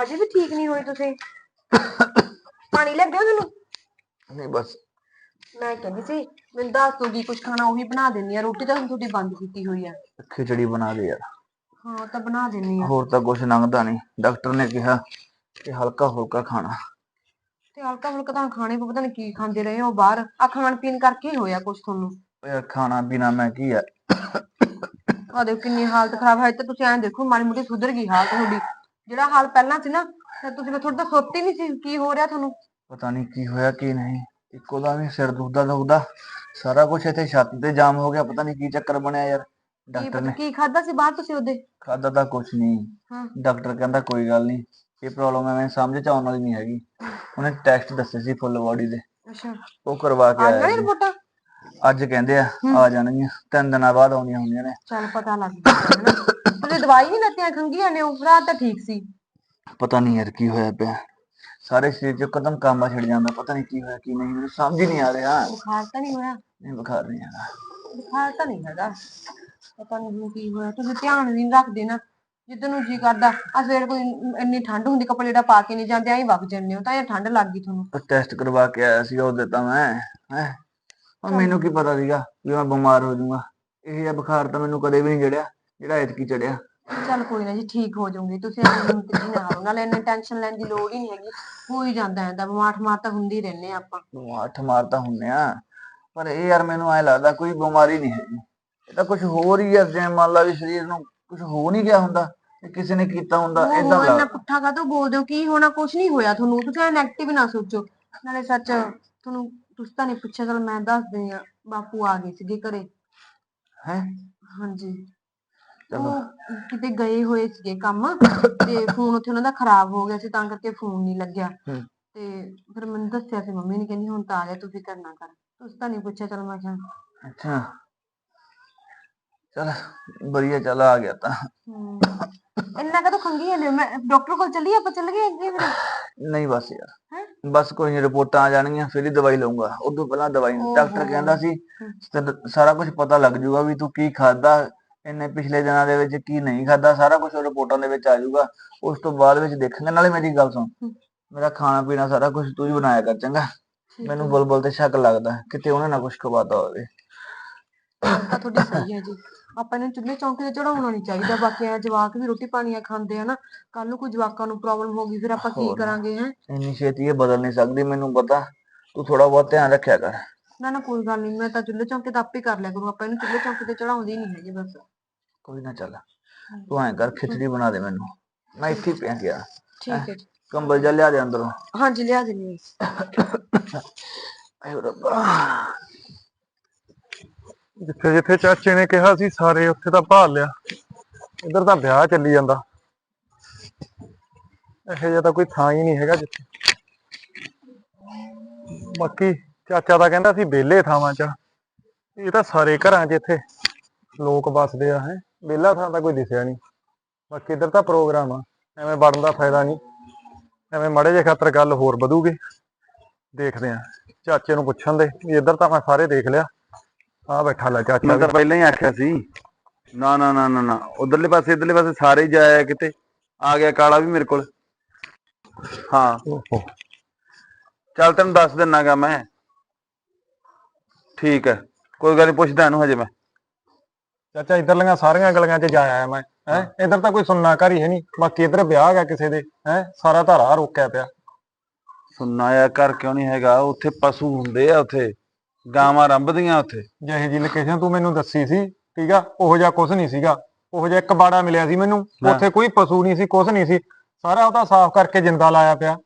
S4: ਹਜੇ ਵੀ ਠੀਕ ਨਹੀਂ ਹੋਈ ਤੁਸੀਂ। ਪਾਣੀ ਲੈ ਦਿਓ ਤੁਹਾਨੂੰ
S2: ਨਹੀਂ ਬਸ।
S4: ਮੈਂ ਕਹਿੰਦੀ ਸੀ ਮੈਨੂੰ ਦੱਸ ਦੂਗੀ ਕੁਝ ਖਾਣਾ ਉਹੀ ਬਣਾ ਦਿੰਨੀ ਆ ਰੋਟੀ ਤਾਂ ਹੁਣ ਤੁਹਾਡੀ ਬੰਦ ਕੀਤੀ ਹੋਈ ਆ।
S3: ਖਿਚੜੀ ਬਣਾ ਦੇ ਯਾਰ।
S4: ਹਾਂ ਤਾਂ ਬਣਾ ਦਿੰਨੀ ਆ।
S3: ਹੋਰ ਤਾਂ ਕੁਝ ਲੰਘਦਾ ਨਹੀਂ। ਡਾਕਟਰ ਨੇ ਕਿਹਾ ਕਿ ਹਲਕਾ ਹੁਲਕਾ ਖਾਣਾ।
S4: ਤੇ ਹਲਕਾ ਫੁਲਕਾ ਤਾਂ ਖਾਣੇ ਪਤਾ ਨਹੀਂ ਕੀ ਖਾਂਦੇ ਰਹੇ ਹੋ ਬਾਹਰ। ਆ ਖਾਣ ਪੀਣ ਕਰਕੇ ਹੋਇਆ ਕੁਝ ਤੁਹਾਨੂੰ।
S3: ਯਾਰ ਖਾਣਾ ਪੀਣਾ ਮੈਂ ਕੀ ਆ?
S4: ਆ ਦੇਖੋ ਕਿੰਨੀ ਹਾਲਤ ਖਰਾਬ ਹੈ ਤੇ ਤੁਸੀਂ ਐਂ ਦੇਖੋ ਮਾੜੀ ਮੋਟੀ ਸੁਧਰ ਗਈ ਹਾਲਤ ਤੁਹਾਡੀ। ਜਿਹੜਾ ਹਾਲ ਪਹਿਲਾਂ ਸੀ ਨਾ ਤੇ ਤੁਸੀਂ ਮੈਂ ਸੋਚੀ ਹੀ ਨਹੀਂ ਸੀ ਕੀ ਹੋ ਰਿਹਾ ਤੁਹਾਨੂੰ।
S3: ਪਤਾ ਨਹੀਂ ਕੀ ਹੋਇਆ ਕੀ ਨਹੀਂ। ਇੱਕੋ ਦਾ ਵੀ ਸਿਰ ਦੁਖਦਾ ਦੁਖਦਾ ਸਾਰਾ ਕੁਝ ਇੱਥੇ ਛੱਤ ਤੇ ਜਾਮ ਹੋ ਗਿਆ ਪਤਾ ਨਹੀਂ ਕੀ ਚੱਕਰ ਬਣਿਆ ਯਾਰ।
S4: ਕੀ
S3: ਡਾਕਟਰ
S4: ਪਤਾ
S3: ਨੇ
S4: ਕੀ ਖਾਦਾ ਸੀ ਬਾਹਰ ਤੁਸੀਂ ਉਹਦੇ?
S3: ਖਾਦਾ ਤਾਂ ਕੁਝ ਨਹੀਂ।
S4: ਹਾਂ।
S3: ਡਾਕਟਰ ਕਹਿੰਦਾ ਕੋਈ ਗੱਲ ਨਹੀਂ ਇਹ ਪ੍ਰੋਬਲਮ ਐਵੇਂ ਸਮਝ ਚ ਆਉਣ ਵਾਲੀ ਨਹੀਂ ਹੈਗੀ। ਉਹਨੇ ਟੈਸਟ ਦੱਸੇ ਸੀ ਫੁੱਲ ਬਾਡੀ ਦੇ।
S4: ਅੱਛਾ।
S3: ਉਹ ਕਰਵਾ ਕੇ
S4: ਆ
S3: ਆਇਆ
S4: ਗਈ
S3: ਸੀ
S4: ਰਿਪੋਰਟਾਂ?
S3: ਅੱਜ ਕਹਿੰਦੇ ਆ ਆ ਜਾਣਗੀਆਂ। ਤਿੰਨ ਦਿਨਾਂ ਬਾਅਦ ਆਉਂਦੀਆਂ ਹੁੰਦੀਆਂ ਨੇ।
S4: ਚੱਲ ਪਤਾ ਲੱਗ ਗਿਆ ਤੁਸੀਂ ਦਵਾਈ ਨਹੀਂ ਲੈਤੀ ਖੰਗੀ ਨੇ ਉਹ ਰਾਤ ਤਾਂ ਠੀਕ ਸੀ।
S3: ਪਤਾ ਨਹੀਂ ਯਾਰ ਕੀ ਹੋਇਆ ਪਿਆ। ਸਾਰੇ ਸਰੀਰ 'ਚ ਕਦਮ ਕਾਂਬਾ ਛਿੜ ਜਾਂਦਾ ਪਤਾ ਨਹੀਂ ਕੀ ਹੋਇਆ ਕੀ ਨਹੀਂ ਮੈਨੂੰ ਸਮਝ ਹੀ ਨਹੀਂ ਆ ਰਿਹਾ।
S4: ਬੁਖਾਰ ਤਾਂ ਨਹੀਂ ਹੋਇਆ?
S3: ਨਹੀਂ ਬੁਖਾਰ ਨਹੀਂ ਆਣਾ
S4: ਬੁਖਾਰ ਤਾਂ ਨਹੀਂ ਹੈਗਾ। ਪਤਾ ਨਹੀਂ ਹੁਣ ਕੀ ਹੋਇਆ ਤੁਸੀਂ ਧਿਆਨ ਨਹੀਂ ਰੱਖਦੇ ਨਾ। ਜਿੱਦ ਨੂੰ ਜੀ ਕਰਦਾ ਆ ਸਵੇਰ ਕੋਈ ਇੰਨੀ ਠੰਡ ਹੁੰਦੀ ਕੱਪੜੇ ਜਿਹੜਾ ਪਾ ਕੇ ਨਹੀਂ ਜਾਂਦੇ ਐਂ ਵਗ ਜਾਂਦੇ ਹੋ ਤਾਂ ਇਹ ਠੰਡ ਲੱਗ ਗਈ ਤੁਹਾਨੂੰ।
S3: ਟੈਸਟ ਕਰਵਾ ਕੇ ਆਇਆ ਸੀ ਉਹ ਦਿੱਤਾ ਮੈਂ ਹੈ। ਹੁਣ ਮੈਨੂੰ ਕੀ ਪਤਾ ਸੀਗਾ ਵੀ ਮੈਂ ਬਿਮਾਰ ਹੋ ਜਾਊਂਗਾ। ਇਹ ਜਿਹਾ ਬੁਖਾਰ ਤਾਂ ਮੈਨੂੰ ਕਦੇ ਵੀ ਨਹੀਂ ਚੜਿਆ ਜਿਹੜਾ ਐਤਕੀ ਚੜਿਆ।
S4: ਚੱਲ ਕੋਈ ਨਾ ਜੀ ਠੀਕ ਹੋ ਜਾਓਗੇ ਤੁਸੀਂ ਐਵੇਂ ਹੁਣ ਕਿੱਡੀ ਨਾ ਹਾਰੋ ਨਾਲੇ ਇੰਨੀ ਟੈਨਸ਼ਨ ਲੈਣ ਦੀ ਲੋੜ ਹੀ ਨਹੀਂ ਹੈਗੀ ਹੋ ਹੀ ਜਾਂਦਾ ਐਂਦਾ ਬਿਮਾਰ ਠਮਾਰ ਤਾਂ ਹੁੰਦੇ ਹੀ ਰਹਿੰਦੇ ਆ ਆਪਾਂ।
S3: ਅੱਠ ਮਾਰ ਤਾਂ ਹੁੰਨੇ ਆ ਪਰ ਇਹ ਯਾਰ ਮੈਨੂੰ ਐ ਲੱਗਦਾ ਕੋਈ ਬਿਮਾਰੀ ਨਹੀਂ ਹੈਗੀ। ਇਹ ਤਾਂ ਕੁਝ ਹੋਰ ਹੀ ਆ ਜਿਵੇਂ ਮੰਨ ਲਾ ਵੀ ਸਰੀਰ ਨੂੰ ਕੁਝ ਹੋ ਨਹੀਂ ਗਿਆ ਹੁੰਦਾ ਕਿਸੇ ਨੇ ਕੀਤਾ ਹੁੰਦਾ
S4: ਉਹ
S3: ਏਦਾਂ
S4: ਇੰਨਾ
S3: ਲੱਗ
S4: ਪੁੱਠਾ ਕਾਹਤੋਂ ਬੋਲਦੇ ਹੋ ਕੀ ਹੋਣਾ ਕੁਝ ਨਹੀਂ ਹੋਇਆ ਤੁਹਾਨੂੰ ਤੁਸੀਂ ਐ ਨੈਗੇਟਿਵ ਨਾ ਸੋਚੋ। ਨਾਲੇ ਸੱਚ ਤੁਹਾਨੂੰ ਤੁਸੀਂ ਤਾਂ ਨਹੀਂ ਪੁੱਛਿਆ ਚਲ ਮੈਂ ਦੱਸਦੀ ਆ ਬਾਪੂ ਆ ਗਏ ਸੀਗੇ ਘਰੇ।
S3: ਹੈ?
S4: ਹਾਂਜੀ। ਉਹ ਕਿਤੇ ਗਏ ਹੋਏ ਸੀਗੇ ਕੰਮ ਤੇ ਫੋਨ ਉੱਥੇ ਉਹਨਾਂ ਦਾ ਖਰਾਬ ਹੋ ਗਿਆ ਸੀ ਤਾਂ ਕਰਕੇ ਫੋਨ ਨਹੀਂ ਲੱਗਿਆ।
S3: ਹੂੰ।
S4: ਤੇ ਫਿਰ ਮੈਨੂੰ ਦੱਸਿਆ ਸੀ ਮੰਮੀ ਨੇ ਕਹਿੰਦੀ ਹੁਣ ਤਾਂ ਆ ਤੂੰ ਫਿਕਰ ਨਾ ਕਰ। ਤੁਸੀਂ ਤਾਂ ਨਹੀਂ ਪੁੱਛਿਆ ਚਲ ਮੈਂ ਕਿਹਾ।
S3: ਅੱਛਾ। ਚਲ ਵਧੀਆ ਚੱਲ ਆ ਗਿਆ ਤਾਂ।
S4: ਹਮ, ਇੰਨਾ ਕਦੋਂ ਖੰਗੀ ਜਾਂਦੇ ਮੈਂ ਡਾਕਟਰ ਕੋਲ ਚੱਲੀਏ ਆਪਾਂ ਚੱਲ ਗਏ ਅੱਗੇ ਫਿਰ?
S3: ਨਹੀਂ ਬਸ ਯਾਰ।
S4: ਹੈਂ?
S3: ਬਸ ਕੋਈ ਨਹੀਂ ਰਿਪੋਰਟਾਂ ਆ ਜਾਣਗੀਆਂ ਫਿਰ ਹੀ ਦਵਾਈ ਲਵਾਂਗਾ ਉਦੋਂ ਪਹਿਲਾਂ ਦਵਾਈ ਨਹੀਂ ਡਾਕਟਰ
S4: ਓਹੋ।
S3: ਕਹਿੰਦਾ ਸੀ ਤੈਨੂੰ ਸਾਰਾ ਕੁਝ ਪਤਾ ਲੱਗ ਜਾਊਗਾ ਵੀ ਤੂੰ ਕੀ ਖਾਦਾ ਇੰਨੇ ਪਿਛਲੇ ਦਿਨਾਂ ਦੇ ਵਿੱਚ ਕੀ ਨਹੀਂ ਖਾਦਾ ਸਾਰਾ ਕੁਝ ਰਿਪੋਰਟਾਂ ਦੇ ਵਿੱਚ ਆ ਜਾਊਗਾ। ਉਸ ਤੋਂ ਬਾਅਦ ਵਿੱਚ ਦੇਖਾਂਗੇ ਨਾਲੇ ਮੇਰੀ ਗੱਲ ਸੁਣ। ਮੇਰਾ ਖਾਣਾ ਪੀਣਾ ਸਾਰਾ ਕੁਝ ਤੂੰ ਹੀ ਬਣਾਇਆ ਕਰ ਚੰਗਾ? ਮੈਨੂੰ। ਬੁਲਬੁਲ ਤੇ ਸ਼ੱਕ ਲੱਗਦਾ ਕਿਤੇ ਉਹਨੇ ਨਾ ਕੁਝ ਖਵਾਤਾ ਹੋਵੇ।
S4: ਤਾਂ ਤੁਹਾਡੀ ਸਹੀ ਹੈ ਜੀ। ਆਪਾਂ ਇਹਨੂੰ ਚੁੱਲ੍ਹੇ ਚੌਂਕੇ ਤੇ ਚੜਾਉਣਾ ਨਹੀਂ ਚਾਹੀਦਾ। ਬਾਕੀ ਆ ਜਵਾਕ ਵੀ ਰੋਟੀ ਪਾਣੀ ਆ ਖਾਂਦੇ ਆ ਨਾ ਕੱਲ ਨੂੰ ਕੋਈ ਜਵਾਕਾਂ ਨੂੰ ਪ੍ਰੋਬਲਮ ਹੋ ਗਈ ਫਿਰ ਆਪਾਂ ਕੀ। ਕਰਾਂਗੇ ਹੈ?
S3: ਇੰਨੀ ਛੇਤੀ ਇਹ ਬਦਲ ਨਹੀਂ ਸਕਦੀ ਮੈਨੂੰ ਪਤਾ। ਤੂੰ ਥੋੜਾ ਬਹੁਤ ਧਿਆਨ ਰੱਖਿਆ ਕਰ।
S4: ਨਾ ਨਾ ਕੋਈ ਗੱਲ ਨਹੀਂ ਮੈਂ ਤਾਂ ਚੁੱਲ੍ਹੇ ਚੌਂਕੇ ਤਾਂ ਆਪੇ ਕਰ ਲਿਆ ਕਰੂੰ ਆਪਾਂ ਇਹਨੂੰ ਚੁੱਲ੍ਹੇ ਚੌਂਕੇ ਤੇ ਚੜਾਉਂਦੇ ਹੀ ਨਹੀਂ ਹੈਗੇ ਬਸ।
S3: ਕੋਈ ਨਾ ਚੱਲ ਤੂੰ ਐਂ ਕਰ ਖਿਚੜੀ ਬਣਾ ਦੇ ਮੈਨੂੰ। ਮੈਂ ਇੱਥੇ ਹੀ ਪਿਆ ਗਿਆ।
S4: ਠੀਕ ਹੈ ਜੀ।
S3: ਕੰਬਲ ਜਾ ਲਿਆ ਦੇ ਅੰਦਰੋਂ।
S4: ਹਾਂਜੀ ਲਿਆ ਦਿੰਨੀ
S3: ਆਏ ਰੱਬਾ।
S7: ਜਿੱਥੇ ਜਿੱਥੇ ਚਾਚੇ ਨੇ ਕਿਹਾ ਸੀ ਸਾਰੇ ਉੱਥੇ ਤਾਂ ਭਾਲ ਲਿਆ। ਇੱਧਰ ਤਾਂ ਵਿਆਹ ਚੱਲੀ ਜਾਂਦਾ। ਇਹੋ ਜਿਹਾ ਤਾਂ ਕੋਈ ਥਾਂ ਹੀ ਨਹੀਂ ਹੈਗਾ ਜਿੱਥੇ। ਬਾਕੀ ਚਾਚਾ ਤਾਂ ਕਹਿੰਦਾ ਸੀ ਵਿਹਲੇ ਥਾਵਾਂ 'ਚ। ਇਹ ਤਾਂ ਸਾਰੇ ਘਰਾਂ 'ਚ ਇੱਥੇ ਲੋਕ ਵੱਸਦੇ ਆ ਹੈ। ਵਿਹਲਾ ਥਾਂ ਤਾਂ ਕੋਈ ਦਿਸਿਆ ਨਹੀਂ ਬਾਕੀ ਇੱਧਰ ਤਾਂ ਪ੍ਰੋਗਰਾਮ ਆ। ਐਵੇਂ ਵੜਨ ਦਾ ਫਾਇਦਾ ਨਹੀਂ ਐਵੇਂ ਮੜੇ ਜੇ ਖਾਤਰ ਗੱਲ ਹੋਰ ਵਧੂਗੀ। ਦੇਖਦੇ ਆ। ਚਾਚੇ ਨੂੰ ਪੁੱਛਣ ਦੇ ਵੀ ਇੱਧਰ ਤਾਂ ਮੈਂ ਸਾਰੇ ਦੇਖ ਲਿਆ। ਆ ਬੈਠਾ ਲੈ ਚਾਚਾ
S8: ਮੈਂ। ਤਾਂ ਪਹਿਲਾਂ ਹੀ ਆਖਿਆ ਸੀ। ਨਾ ਨਾ ਨਾ ਨਾ ਨਾ। ਉਧਰਲੇ ਪਾਸੇ ਇਧਰਲੇ ਪਾਸੇ ਸਾਰੇ ਹੀ ਜਾਇਆ ਕਿਤੇ। ਆ ਗਿਆ ਕਾਲਾ ਵੀ ਮੇਰੇ ਕੋਲ। ਹਾਂ।
S7: ਓਹੋ।
S8: ਚੱਲ ਤੈਨੂੰ ਦੱਸ ਦਿੰਨਾਗਾ ਮੈਂ। ਠੀਕ ਹੈ। ਕੋਈ ਗੱਲ ਨਹੀਂ ਪੁੱਛਦਾ ਇਹਨੂੰ ਹਜੇ ਮੈਂ।
S7: ਚਾਚਾ ਇੱਧਰਲੀਆਂ ਸਾਰੀਆਂ ਗਲੀਆਂ 'ਚ ਜਾ ਆਇਆ ਮੈਂ ਹੈ? ਇੱਧਰ ਤਾਂ ਕੋਈ ਸੁਣਨਾ ਘਰ ਹੀ ਹੈ ਨਹੀਂ। ਬਾਕੀ ਇੱਧਰ ਵਿਆਹ ਗਿਆ ਕਿਸੇ ਦੇ ਹੈ? ਸਾਰਾ ਧਾਰਾ ਰੋਕਿਆ ਪਿਆ।
S8: ਸੁਣਨਾ ਆ ਘਰ ਕਿਉਂ ਨਹੀਂ ਹੈਗਾ? ਉੱਥੇ ਪਸ਼ੂ ਹੁੰਦੇ ਆ ਉੱਥੇ। ਗਾਵਾਂ ਰੰਭਦੀਆਂ ਉੱਥੇ।
S7: ਜਿਹੇ ਜੀ ਲੋਕੇਸ਼ਨ ਤੂੰ ਮੈਨੂੰ ਦੱਸੀ ਸੀ ਠੀਕ ਆ? ਉਹੋ ਜਿਹਾ ਕੁਝ ਨਹੀਂ ਸੀਗਾ। ਉਹੋ ਜਿਹਾ ਇੱਕ ਬਾੜਾ ਮਿਲਿਆ ਸੀ ਮੈਨੂੰ।
S8: ਹਾਂ।
S7: ਉੱਥੇ ਕੋਈ ਪਸ਼ੂ ਨਹੀਂ ਸੀ ਕੁਝ ਨਹੀਂ ਸੀ। ਸਾਰਾ ਉਹਦਾ ਸਾਫ਼ ਕਰਕੇ ਜਿੰਦਾ ਲਾਇਆ ਪਿਆ।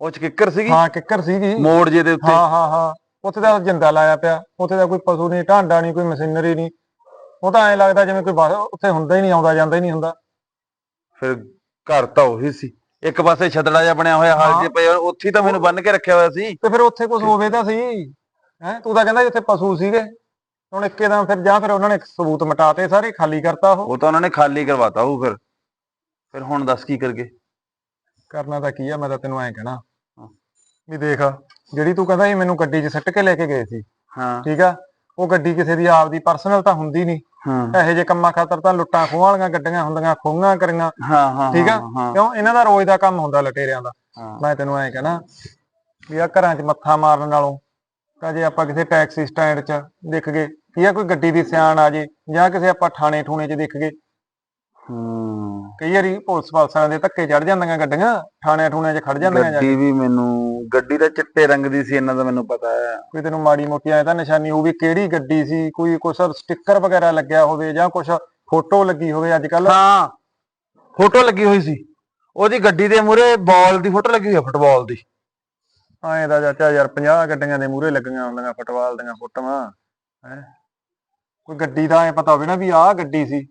S8: ਉਹ ਚ ਕਿੱਕਰ ਸੀਗੀ?
S7: ਹਾਂ ਕਿੱਕਰ ਸੀਗੀ।
S8: ਮੋੜ ਜੇ ਦੇ ਉੱਤੇ।
S7: ਹਾਂ ਹਾਂ ਹਾਂ। ਉੱਥੇ ਦਾ ਜਿੰਦਾ ਲਾਇਆ ਪਿਆ ਉੱਥੇ ਦਾ ਕੋਈ ਪਸ਼ੂ ਨਹੀਂ ਢਾਂਡਾ ਨਹੀਂ ਕੋਈ ਮਸ਼ੀਨਰੀ ਨਹੀਂ। ਉਹ ਤਾਂ ਐਂ ਲੱਗਦਾ ਜਿਵੇਂ ਕੋਈ ਬਸ ਉੱਥੇ ਹੁੰਦਾ ਹੀ ਨਹੀਂ ਆਉਂਦਾ ਜਾਂਦਾ ਹੀ ਨਹੀਂ ਹੁੰਦਾ।
S8: ਫਿਰ ਘਰ ਤਾਂ ਉਹੀ ਸੀ। ਇੱਕ ਪਾਸੇ ਛਤੜਾ ਜਿਹਾ ਬਣਿਆ ਹੋਇਆ ਹਾਲ ਜੇ ਪਏ ਉੱਥੇ ਤਾਂ ਮੈਨੂੰ ਬੰਨ ਕੇ ਰੱਖਿਆ ਹੋਇਆ ਸੀ।
S7: ਤੇ ਫਿਰ ਉੱਥੇ ਕੁਝ ਹੋਵੇ ਤਾਂ ਸੀ। ਹੈ ਤੂੰ ਤਾਂ ਕਹਿੰਦਾ ਉੱਥੇ ਪਸ਼ੂ ਸੀਗੇ। ਹੁਣ ਇੱਕੇਦਮ ਫਿਰ ਜਾਂ ਫਿਰ ਉਹਨਾਂ ਨੇ ਸਬੂਤ ਮਿਟਾਤੇ ਸਾਰੇ ਖਾਲੀ ਕਰਤਾ ਉਹ।
S8: ਉਹ ਤਾਂ ਉਹਨਾਂ ਨੇ ਖਾਲੀ ਕਰਵਾਤਾ ਉਹ ਫਿਰ। ਫਿਰ ਹੁਣ ਦੱਸ ਕੀ ਕਰਗੇ
S7: ਕਰਨਾ ਤਾਂ ਕੀ ਆ ਮੈਂ ਤਾਂ ਤੈਨੂੰ ਐਂ ਕਹਿਣਾ। ਵੀ ਦੇਖ ਜਿਹੜੀ ਤੂੰ ਕਹਿੰਦਾ ਸੀ ਮੈਨੂੰ ਗੱਡੀ 'ਚ ਸਿੱਟ ਕੇ ਲੈ ਕੇ ਗਏ ਸੀ
S8: ਹਾਂ।
S7: ਠੀਕ ਆ? ਉਹ ਗੱਡੀ ਕਿਸੇ ਦੀ ਆਪਦੀ ਪਰਸਨਲ ਤਾਂ ਹੁੰਦੀ ਨਹੀਂ।
S8: ਹਾਂ।
S7: ਇਹੋ ਜਿਹੇ ਕੰਮਾਂ ਖਾਤਰ ਤਾਂ ਲੁੱਟਾਂ ਖੋਹਾਂ ਵਾਲੀਆਂ ਗੱਡੀਆਂ ਹੁੰਦੀਆਂ ਖੋਹਾਂ ਕਰੀਆਂ।
S8: ਹਾਂ ਹਾਂ
S7: ਠੀਕ ਆ? ਕਿਉਂ? ਇਹਨਾਂ ਦਾ ਰੋਜ਼ ਦਾ ਕੰਮ ਹੁੰਦਾ ਲਟੇਰਿਆਂ ਦਾ। ਮੈਂ ਤੈਨੂੰ ਐਂ ਕਹਿਣਾ ਵੀ ਆ ਘਰਾਂ 'ਚ ਮੱਥਾ ਮਾਰਨ ਨਾਲੋਂ ਤਾਂ ਜੇ ਆਪਾਂ ਕਿਸੇ ਟੈਕਸੀ ਸਟੈਂਡ 'ਚ ਦਿਖ ਗਏ ਜਾਂ ਕੋਈ ਗੱਡੀ ਦੀ ਸਿਆਣ ਆ ਜੇ ਜਾਂ ਕਿਸੇ ਆਪਾਂ ਥਾਣੇ ਠੂਣੇ 'ਚ ਦਿਖ ਗਏ
S8: ਹੂੰ
S7: ਕਈ ਵਾਰੀ ਪੁਲਿਸ ਪਾਲਸਾਂ ਦੇ ਧੱਕੇ ਚੜ ਜਾਂਦੀਆਂ ਗੱਡੀਆਂ ਥਾਣਿਆਂ ਠੂਣਿਆਂ 'ਚ ਖੜ ਜਾਂਦੀਆਂ ਜਾ ਕੇ।
S2: ਗੱਡੀ ਵੀ ਮੈਨੂੰ ਗੱਡੀ ਤਾਂ ਚਿੱਟੇ ਰੰਗ ਦੀ ਸੀ ਇਹਨਾਂ ਦਾ ਮੈਨੂੰ ਪਤਾ ਹੈ।
S7: ਕੋਈ ਤੈਨੂੰ ਮਾੜੀ ਮੋਟੀ ਐ ਤਾਂ ਨਿਸ਼ਾਨੀ ਉਹ ਵੀ ਕਿਹੜੀ ਗੱਡੀ ਸੀ ਕੋਈ ਕੁਛ ਸਟicker ਵਗੈਰਾ ਲੱਗਿਆ ਹੋਵੇ ਜਾਂ ਕੁਛ ਫੋਟੋ ਲੱਗੀ ਹੋਵੇ ਅੱਜ ਕੱਲ
S2: ਹਾਂ ਫੋਟੋ ਲੱਗੀ ਹੋਈ ਸੀ। ਉਹਦੀ ਗੱਡੀ ਦੇ ਮੂਹਰੇ ਬਾਲ ਦੀ ਫੋਟੋ ਲੱਗੀ ਹੋਈ ਹੈ ਫੁੱਟਬਾਲ ਦੀ।
S7: ਐਂ ਦਾ ਚਾਚਾ ਯਾਰ 50 ਗੱਡੀਆਂ ਦੇ ਮੂਹਰੇ ਲੱਗੀਆਂ ਹੁੰਦੀਆਂ ਫੁੱਟਬਾਲ ਦੀਆਂ ਫੋਟੋਆਂ ਹੈ। ਕੋਈ ਗੱਡੀ ਦਾ ਐ ਪਤਾ ਹੋਵੇ ਨਾ ਵੀ ਆਹ ਗੱਡੀ ਸੀ।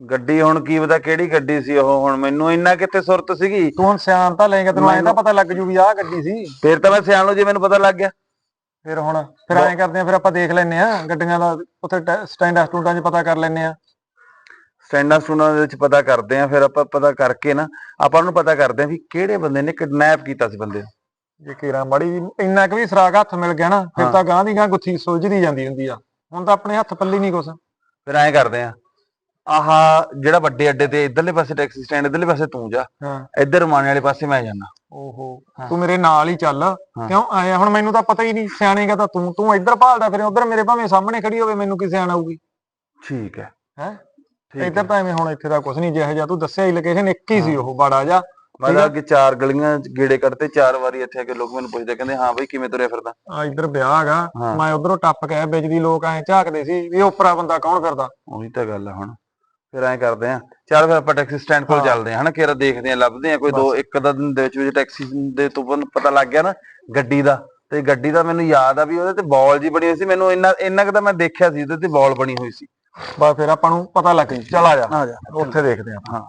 S2: ਗੱਡੀ ਹੁਣ ਕੀ ਪਤਾ ਕਿਹੜੀ ਗੱਡੀ ਸੀ ਉਹ ਹੁਣ ਮੈਨੂੰ ਇੰਨਾ ਕਿੱਥੇ ਸੁਰਤ ਸੀਗੀ?
S7: ਤੂੰ ਹੁਣ ਸਿਆਣ ਤਾਂ ਲਏਗਾ ਤੈਨੂੰ ਐਂ ਤਾਂ ਪਤਾ ਲੱਗ ਜੂ ਵੀ ਆਹ ਗੱਡੀ ਸੀ।
S2: ਫਿਰ ਤਾਂ ਮੈਂ ਸਿਆਣ ਲਓ ਜੇ ਮੈਨੂੰ ਪਤਾ ਲੱਗ ਗਿਆ।
S7: ਫਿਰ ਹੁਣ ਫਿਰ ਐਂ ਕਰਦੇ ਆ ਫਿਰ ਆਪਾਂ ਦੇਖ ਲੈਨੇ ਆ ਗੱਡੀਆਂ ਦਾ ਉੱਥੇ ਸਟੈਂਡ ਸਟੂਡਾਂ 'ਚ ਪਤਾ ਕਰ ਲੈਨੇ ਆ।
S2: ਸਟੈਂਡਾਂ ਸਟੂਡਾਂ ਦੇ ਵਿੱਚ ਪਤਾ ਕਰਦੇ ਆ ਫਿਰ ਆਪਾਂ ਪਤਾ ਕਰਕੇ ਨਾ ਆਪਾਂ ਨੂੰ ਪਤਾ ਕਰਦੇ ਆ ਵੀ ਕਿਹੜੇ ਬੰਦੇ ਨੇ ਕਿਡਨੈਪ ਕੀਤਾ ਸੀ ਬੰਦੇ ਨੂੰ।
S7: ਜੇ ਕੇਰਾ ਮਾੜੀ ਵੀ ਇੰਨਾ ਕੁ ਵੀ ਸਰਾਗ ਹੱਥ ਮਿਲ ਗਿਆ ਨਾ ਫਿਰ। ਤਾਂ ਗਾਂ ਦੀ ਗਾਂ ਗੁੱਥੀ ਸੁਲਝਦੀ ਜਾਂਦੀ ਹੁੰਦੀ ਆ। ਹੁਣ ਤਾਂ ਆਪਣੇ ਹੱਥ ਪੱਲੀ ਨਹੀਂ ਕੁਛ।
S2: ਫਿਰ ਐਂ ਕਰਦੇ ਆ ਆਹ ਜਿਹੜਾ ਵੱਡੇ ਅੱਡੇ ਤੇ ਇਧਰਲੇ ਪਾਸੇ ਟੈਕਸੀ ਸਟੈਂਡ ਇਧਰਲੇ ਪਾਸੇ ਤੂੰ ਜਾ।
S7: ਹਾਂ।
S2: ਇੱਧਰ ਮਾਣੇ ਵਾਲੇ ਪਾਸੇ ਮੈਂ ਜਾਣਾ
S7: ਓਹੋ। ਤੂੰ ਮੇਰੇ ਨਾਲ ਹੀ ਚੱਲ। ਕਿਉਂ? ਆਇਆ ਹੁਣ ਮੈਨੂੰ ਤਾਂ ਪਤਾ ਹੀ ਨਹੀਂ ਸਿਆਣੇਗਾ ਤਾਂ ਤੂੰ ਤੂੰ ਇੱਧਰ ਭਾਲਦਾ ਫਿਰ ਉਧਰ ਮੇਰੇ ਭਾਵੇਂ ਸਾਹਮਣੇ ਖੜੀ ਹੋਵੇ ਮੈਨੂੰ ਕੀ ਸਿਆਣ ਆਊਗੀ?
S2: ਠੀਕ ਹੈ।
S7: ਹੈਂ? ਇੱਧਰ ਤਾਂ ਐਵੇਂ ਹੁਣ ਇੱਥੇ ਦਾ ਕੁਝ ਨਹੀਂ ਜਿਹੋ ਜਿਹਾ ਤੂੰ ਦੱਸਿਆ ਹੀ ਲੋਕੇਸ਼ਨ ਇੱਕ ਹੀ ਸੀ ਉਹ ਬਾੜਾ ਜਾ
S2: ਮੈਂ ਤਾਂ ਅੱਗੇ ਚਾਰ ਗਲੀਆਂ ਗੇੜੇ ਕੱਢਤੇ ਚਾਰ ਵਾਰੀ ਇੱਥੇ ਆ ਕੇ ਲੋਕ ਮੈਨੂੰ ਪੁੱਛਦੇ ਕਹਿੰਦੇ ਹਾਂ ਬਈ ਕਿਵੇਂ ਤੁਰਿਆ ਫਿਰਦਾ?
S7: ਆ ਇੱਧਰ ਵਿਆਹ ਹੈਗਾ। ਮੈਂ ਉਧਰੋਂ ਟੱਪ ਕੇ ਦੀ ਲੋਕ ਐਂ ਝਾਕਦੇ ਸੀ ਵੀ ਇਹ ਉੱਪਰਾ ਬੰਦਾ ਕੌਣ ਫਿਰਦਾ?
S2: ਉਹੀ ਤਾਂ ਗੱਲ ਆ ਹੁਣ। ਫਿਰ ਐਂ ਕਰਦੇ ਆ। ਚੱਲ ਫਿਰ ਆਪਾਂ ਟੈਕਸੀ ਸਟੈਂਡ ਕੋਲ। ਚੱਲਦੇ ਆ ਹਨਾ? ਕਿਹੜਾ ਦੇਖਦੇ ਆ ਲੱਭਦੇ ਆ ਕੋਈ ਦੋ ਇੱਕ ਦਾ ਦਿਨ ਦੇ ਵਿੱਚ ਵਿੱਚ ਟੈਕਸੀ ਦੇ ਤੋਂ ਪਤਾ ਲੱਗ ਗਿਆ ਨਾ ਗੱਡੀ ਦਾ। ਤੇ ਗੱਡੀ ਦਾ ਮੈਨੂੰ ਯਾਦ ਆ ਵੀ ਉਹਦੇ ਤੇ ਬਾਲ ਜੀ ਬਣੀ ਹੋਈ ਸੀ। ਮੈਨੂੰ ਇੰਨਾ ਇੰਨਾ ਕੁ ਤਾਂ ਮੈਂ ਦੇਖਿਆ ਸੀ ਉਹਦੇ ਤੇ ਬਾਲ ਬਣੀ ਹੋਈ ਸੀ।
S7: ਬਸ ਫਿਰ ਆਪਾਂ ਨੂੰ ਪਤਾ ਲੱਗ ਗਈ ਚੱਲ ਆ ਜਾ।
S2: ਆ ਜਾ।
S7: ਉੱਥੇ ਦੇਖਦੇ ਆ
S2: ਹਾਂ।